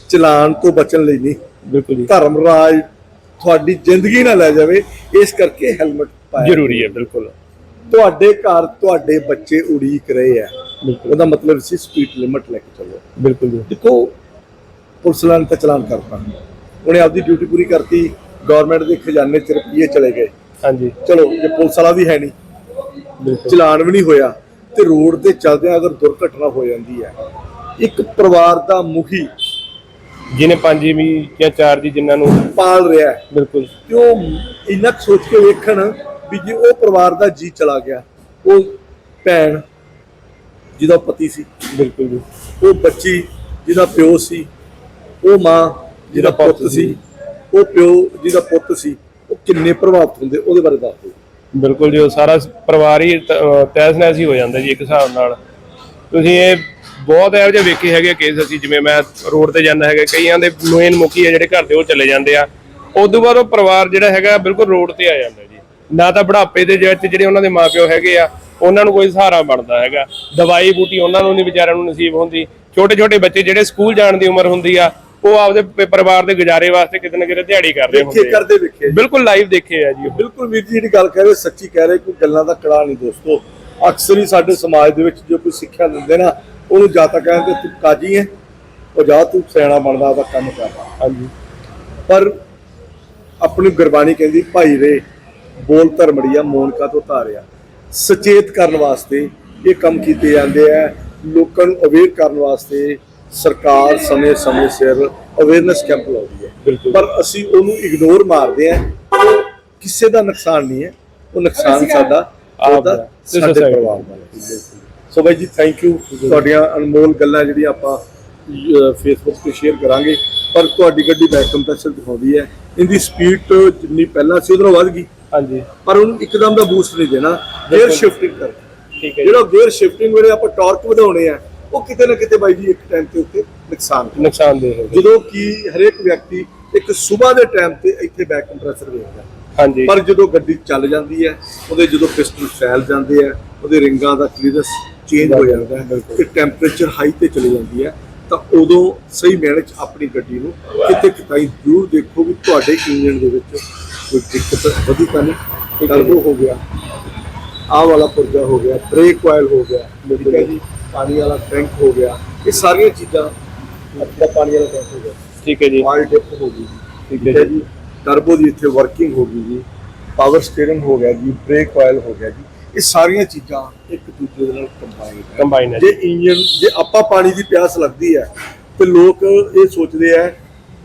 ਚਲਾਨ ਤੋਂ ਬਚਣ ਲਈ ਨਹੀਂ। ਬਿਲਕੁਲ ਜੀ। ਧਰਮ ਰਾਜ ਤੁਹਾਡੀ ਜ਼ਿੰਦਗੀ ਨਾ ਲੈ ਜਾਵੇ ਇਸ ਕਰਕੇ ਹੈਲਮਟ ਪਾਇਆ। ਜ਼ਰੂਰੀ ਹੈ ਬਿਲਕੁਲ। ਤੁਹਾਡੇ ਘਰ ਤੁਹਾਡੇ ਬੱਚੇ ਉਡੀਕ ਰਹੇ ਆ। ਬਿਲਕੁਲ। ਉਹਦਾ ਮਤਲਬ ਸੀ ਸਪੀਡ ਲਿਮਟ ਲੈ ਕੇ ਚੱਲੋ। ਬਿਲਕੁਲ ਜੀ। ਦੇਖੋ ਪੁਲਿਸ ਵਾਲਿਆਂ ਨੇ ਤਾਂ ਚਲਾਨ ਕਰਤਾ। ਉਹਨੇ ਆਪਦੀ ਡਿਊਟੀ ਪੂਰੀ ਕਰਤੀ। ਗਵਰਨਮੈਂਟ ਦੇ ਖਜ਼ਾਨੇ ਚ ਰੁਪਈਏ ਚਲੇ ਗਏ। ਹਾਂਜੀ। ਚਲੋ ਜੇ ਪੁਲਿਸ ਵਾਲਾ ਵੀ ਹੈ ਨਹੀਂ ਚਲਾਨ ਵੀ ਨਹੀਂ ਹੋਇਆ ਤੇ ਰੋਡ ਤੇ ਚੱਲਦਿਆਂ ਅਗਰ ਦੁਰਘਟਨਾ ਹੋ ਜਾਂਦੀ ਹੈ ਇੱਕ ਪਰਿਵਾਰ ਦਾ ਮੁਖੀ ਜਿਹਨੇ ਪੰਜ ਵੀ ਜਾਂ ਚਾਰ ਜੀ ਜਿਨ੍ਹਾਂ ਨੂੰ ਪਾਲ ਰਿਹਾ ਹੈ। ਬਿਲਕੁਲ। ਤੇ ਉਹ ਇੰਨਾ ਕੁ ਸੋਚ ਕੇ ਵੇਖਣ ਵੀ ਜੇ ਉਹ ਪਰਿਵਾਰ ਦਾ ਜੀ ਚਲਾ ਗਿਆ ਉਹ ਭੈਣ ਜਿਹਦਾ ਪਤੀ ਸੀ ਬਿਲਕੁਲ ਜੀ। ਉਹ ਬੱਚੀ ਜਿਹਦਾ ਪਿਓ ਸੀ ਉਹ ਮਾਂ ਜਿਹਦਾ ਪੁੱਤ ਸੀ ਉਹ ਪਿਓ ਜਿਹਦਾ ਪੁੱਤ ਸੀ ਉਹ ਕਿੰਨੇ ਪ੍ਰਭਾਵਿਤ ਹੁੰਦੇ ਉਹਦੇ ਬਾਰੇ ਦੱਸ ਬਿਲਕੁਲ ਜੀ, ਉਹ ਸਾਰਾ ਪਰਿਵਾਰ ਹੀ ਤ- ਅਹ, ਤਹਿਸ ਨਹਿਸ ਹੀ ਹੋ ਜਾਂਦਾ ਜੀ ਇੱਕ ਹਿਸਾਬ ਨਾਲ। ਤੁਸੀਂ ਇਹ ਬਹੁਤ ਇਹੋ ਜਿਹੇ ਵੇਖੇ ਹੈਗੇ ਕੇਸ ਅਸੀਂ, ਜਿਵੇਂ ਮੈਂ ਰੋਡ ਤੇ ਜਾਂਦਾ ਹੈਗਾ, ਕਈਆਂ ਦੇ ਮੇਨ ਮੁਖੀ ਆ ਜਿਹੜੇ ਘਰ ਦੇ ਉਹ ਚਲੇ ਜਾਂਦੇ ਆ। ਉਸ ਤੋਂ ਬਾਅਦ ਉਹ ਪਰਿਵਾਰ ਜਿਹੜਾ ਹੈਗਾ ਬਿਲਕੁਲ ਰੋਡ ਤੇ ਆ ਜਾਂਦਾ ਜੀ। ਨਾ ਤਾਂ ਬੁਢਾਪੇ ਦੇ ਵਿੱਚ ਜਿਹੜੇ ਉਹਨਾਂ ਦੇ ਮਾਪਿਓ ਹੈਗੇ ਆ, ਉਹਨਾਂ ਨੂੰ ਕੋਈ ਸਹਾਰਾ ਬਣਦਾ ਹੈਗਾ। ਦਵਾਈ ਬੂਟੀ ਉਹਨਾਂ ਨੂੰ ਨਹੀਂ ਵਿਚਾਰਿਆਂ ਨੂੰ ਨਸੀਬ ਹੁੰਦੀ। ਛੋਟੇ ਛੋਟੇ ਬੱਚੇ ਜਿਹੜੇ ਸਕੂਲ ਜਾਣ ਦੀ ਉਮਰ ਹੁੰਦੀ ਆ ਉਹ ਆਪਦੇ ਪਰਿਵਾਰ ਦੇ ਗੁਜ਼ਾਰੇ ਵਾਸਤੇ ਕਿਤੇ ਨਾ ਕਿਤੇ ਦਿਹਾੜੀ ਕਰਦੇ ਹੁੰਦੇ ਆ। ਕਰਦੇ ਵੇਖੇ ਬਿਲਕੁਲ ਲਾਈਵ ਦੇਖੇ ਆ ਜੀ ਬਿਲਕੁਲ ਵੀਰ ਜੀ ਜਿਹੜੀ ਗੱਲ ਕਹਿ ਰਹੇ ਸੱਚੀ ਕਹਿ ਰਹੇ ਕੋਈ ਗੱਲਾਂ ਦਾ ਕੜਾ ਨਹੀਂ ਦੋਸਤੋ। ਅਕਸਰ ਹੀ ਸਾਡੇ ਸਮਾਜ ਦੇ ਵਿੱਚ ਜੋ ਕੋਈ ਸਿੱਖਿਆ ਦਿੰਦੇ ਨਾ ਉਹਨੂੰ ਜਾਂ ਤਾਂ ਕਹਿੰਦੇ ਤੂੰ ਕਾਜੀ ਹੈ ਉਹ ਜਾਂ ਤੂੰ ਸਿਆਣਾ ਬਣਦਾ ਉਹਦਾ ਕੰਮ ਕਰ। ਹਾਂਜੀ। ਪਰ ਆਪਣੀ ਗੁਰਬਾਣੀ ਕਹਿੰਦੀ ਭਾਈ ਰੇ ਬੋਲ ਧਰਮੜੀਆ ਮੋਨਕਾ ਤੋਂ ਧਾਰਿਆ। ਸੁਚੇਤ ਕਰਨ ਵਾਸਤੇ ਇਹ ਕੰਮ ਕੀਤੇ ਜਾਂਦੇ ਆ ਲੋਕਾਂ ਨੂੰ ਅਵੇਅਰ ਕਰਨ ਵਾਸਤੇ ਸਰਕਾਰ ਸਮੇਂ-ਸਮੇਂ ਸਿਰ ਅਵੇਅਰਨੈਸ ਕੈਂਪ ਲਾਉਂਦੀ ਹੈ। ਬਿਲਕੁਲ। ਪਰ ਅਸੀਂ ਉਹਨੂੰ ਇਗਨੋਰ ਮਾਰਦੇ ਆ ਉਹ ਕਿਸੇ ਦਾ ਨੁਕਸਾਨ ਨਹੀਂ ਹੈ। ਉਹ ਨੁਕਸਾਨ ਸਾਡਾ ਆਪ ਉਹਦਾ ਦਾ, ਤੇ ਸਾਡੇ ਪਰਿਵਾਰ ਦਾ ਹੈ। ਸੋ ਬਾਈ ਜੀ ਥੈਂਕ ਯੂ ਤੁਹਾਡੀਆਂ ਅਨਮੋਲ ਗੱਲਾਂ ਜਿਹੜੀਆਂ ਆਪਾਂ ਫੇਸਬੁੱਕ ਤੇ ਸ਼ੇਅਰ ਕਰਾਂਗੇ। ਪਰ ਤੁਹਾਡੀ ਗੱਡੀ ਬੈਕ ਕੰਪਰੈਸਰ ਦਿਖਾਉਂਦੀ ਹੈ। ਇਹਦੀ ਸਪੀਡ ਜਿੰਨੀ ਪਹਿਲਾਂ ਸੀ ਉਹਦੋਂ ਵੱਧ ਗਈ। ਹਾਂਜੀ। ਪਰ ਉਹਨੂੰ ਇੱਕਦਮ ਦਾ ਬੂਸਟ ਨਹੀਂ ਦੇਣਾ। ਗੇਅਰ ਸ਼ਿਫਟਿੰਗ ਕਰ ਠੀਕ ਹੈ ਜੀ। ਜਿਹੜਾ ਗੇਅਰ ਸ਼ਿਫਟਿੰਗ ਵੇਲੇ ਆਪਾਂ ਟਾਰਕ ਵਧਾਉਣੇ ਆ ਉਹ ਕਿਤੇ ਨਾ ਕਿਤੇ ਬਾਈ ਜੀ ਇੱਕ ਟਾਈਮ ਤੇ ਉੱਤੇ ਨੁਕਸਾਨ ਕਰਦਾ। ਨੁਕਸਾਨਦੇਹ ਹੈ ਜਦੋਂ ਕਿ ਹਰੇਕ ਵਿਅਕਤੀ ਇੱਕ ਸਵੇਰ ਦੇ ਟਾਈਮ ਤੇ ਇੱਥੇ ਬੈਕ ਕੰਪਰੈਸਰ ਵੇਖਦਾ ਹਾਂਜੀ। ਪਰ ਜਦੋਂ ਗੱਡੀ ਚੱਲ ਜਾਂਦੀ ਹੈ ਉਹਦੇ ਜਦੋਂ ਪਿਸਟਨ ਫੈਲ ਜਾਂਦੇ ਆ ਉਹਦੇ ਰਿੰਗਾਂ ਦਾ ਕਲੀਅਰੈਂਸ ਚੇਂਜ ਹੋ ਜਾਂਦਾ ਹੈ ਤੇ ਟੈਂਪਰੇਚਰ ਹਾਈ ਤੇ ਚਲੀ ਜਾਂਦੀ ਹੈ ਤਾਂ ਉਦੋਂ ਸਹੀ ਮੈਨੇ ਚ ਆਪਣੀ ਗੱਡੀ ਨੂੰ ਕਿਤੇ ਕਿਤਾਈ ਜ਼ਰੂਰ ਦੇਖੋ ਵੀ ਤੁਹਾਡੇ ਇੰਜਨ ਦੇ ਵਿੱਚ ਕੋਈ ਦਿੱਕਤ ਵਧੀ ਤਾਂ ਨਹੀਂ। ਟਰਬੋ ਹੋ ਗਿਆ ਆਹ ਵਾਲਾ ਪੁਰਜਾ ਹੋ ਗਿਆ ਬ੍ਰੇਕ ਆਇਲ ਹੋ ਗਿਆ ਠੀਕ ਹੈ ਜੀ। ਪਾਣੀ ਵਾਲਾ ਟੈਂਕ ਹੋ ਗਿਆ। ਇਹ ਸਾਰੀਆਂ ਚੀਜ਼ਾਂ ਆਪਣਾ ਪਾਣੀ ਵਾਲਾ ਟੈਂਕ ਹੋ ਗਿਆ। ਠੀਕ ਹੈ ਜੀ। ਆਇਲ ਡਿਪ ਹੋ ਗਈ। ਠੀਕ ਹੈ ਜੀ। ਟਰਬੋ ਦੀ ਇੱਥੇ ਵਰਕਿੰਗ ਹੋ ਗਈ ਜੀ। ਪਾਵਰ ਸਟੀਅਰਿੰਗ ਹੋ ਗਿਆ ਜੀ। ਬ੍ਰੇਕ ਆਇਲ ਹੋ ਗਿਆ ਜੀ। ਇਹ ਸਾਰੀਆਂ ਚੀਜ਼ਾਂ ਇੱਕ ਦੂਜੇ ਦੇ ਨਾਲ ਕੰਬਾਈਨ ਹੈ। ਕੰਬਾਈਨ ਹੈ ਜੇ ਇੰਜਨ ਜੇ ਆਪਾਂ ਪਾਣੀ ਦੀ ਪਿਆਸ ਲੱਗਦੀ ਹੈ ਤੇ ਲੋਕ ਇਹ ਸੋਚਦੇ ਆ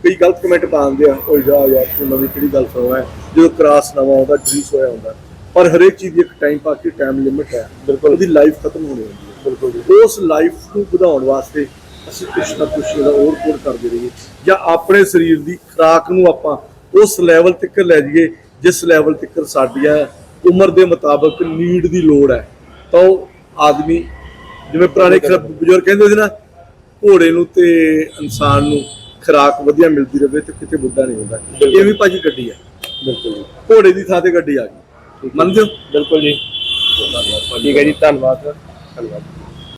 ਕਈ ਗਲਤ ਕਮੈਂਟ ਪਾਉਂਦੇ ਆ ਓਏ ਜਾ ਯਾਰ ਤੂੰ ਨਵੀਂ ਕਿਹੜੀ ਗੱਲ ਸੁਣਾਉਣਾ ਹੈ? ਜਦੋਂ ਕ੍ਰਾਸ ਨਵਾਂ ਆਉਂਦਾ ਗ੍ਰੀਸ ਹੋਇਆ ਹੁੰਦਾ। ਪਰ ਹਰੇਕ ਚੀਜ਼ ਦੀ ਇੱਕ ਟਾਈਮ ਪਾ ਕੇ ਟਾਈਮ ਲਿਮਿਟ ਹੈ। ਬਿਲਕੁਲ। ਉਹਦੀ ਲਾਈਫ ਖਤਮ ਹੋਣੀ ਹੈ। ਬਿਲਕੁਲ ਉਸ ਲਾਈਫ ਨੂੰ ਵਧਾਉਣ ਵਾਸਤੇ ਅਸੀਂ ਕੁਛ ਨਾ ਕੁਛ ਇਹਦਾ ਹੋਰ ਕੋਰ ਕਰਦੇ ਰਹੀਏ। ਜਾਂ ਆਪਣੇ ਸਰੀਰ ਦੀ ਖੁਰਾਕ ਨੂੰ ਆਪਾਂ ਉਸ ਲੈਵਲ ਤੱਕ ਲੈ ਜਾਈਏ ਜਿਸ ਲੈਵਲ ਤੱਕ ਸਾਡੀਆਂ ਉਮਰ ਦੇ ਮੁਤਾਬਕ ਨੀਡ ਦੀ ਲੋੜ ਹੈ। ਤਾਂ ਉਹ ਆਦਮੀ ਜਿਵੇਂ ਪੁਰਾਣੇ ਬਜ਼ੁਰਗ ਕਹਿੰਦੇ ਸੀ ਨਾ ਘੋੜੇ ਨੂੰ ਤੇ ਇਨਸਾਨ ਨੂੰ ਖੁਰਾਕ ਵਧੀਆ ਮਿਲਦੀ ਰਹੇ ਤੇ ਕਿਤੇ ਬੁੱਢਾ ਨਹੀਂ ਹੁੰਦਾ। ਇਹ ਵੀ ਭਾਜੀ ਗੱਡੀ ਆ ਬਿਲਕੁਲ ਘੋੜੇ ਦੀ ਥਾਂ ਤੇ ਗੱਡੀ ਆ ਗਈ। ਮੰਨਦੇ ਹੋ? ਬਿਲਕੁਲ ਜੀ। ਠੀਕ ਹੈ ਜੀ ਧੰਨਵਾਦ। ਸਰ ਧੰਨਵਾਦ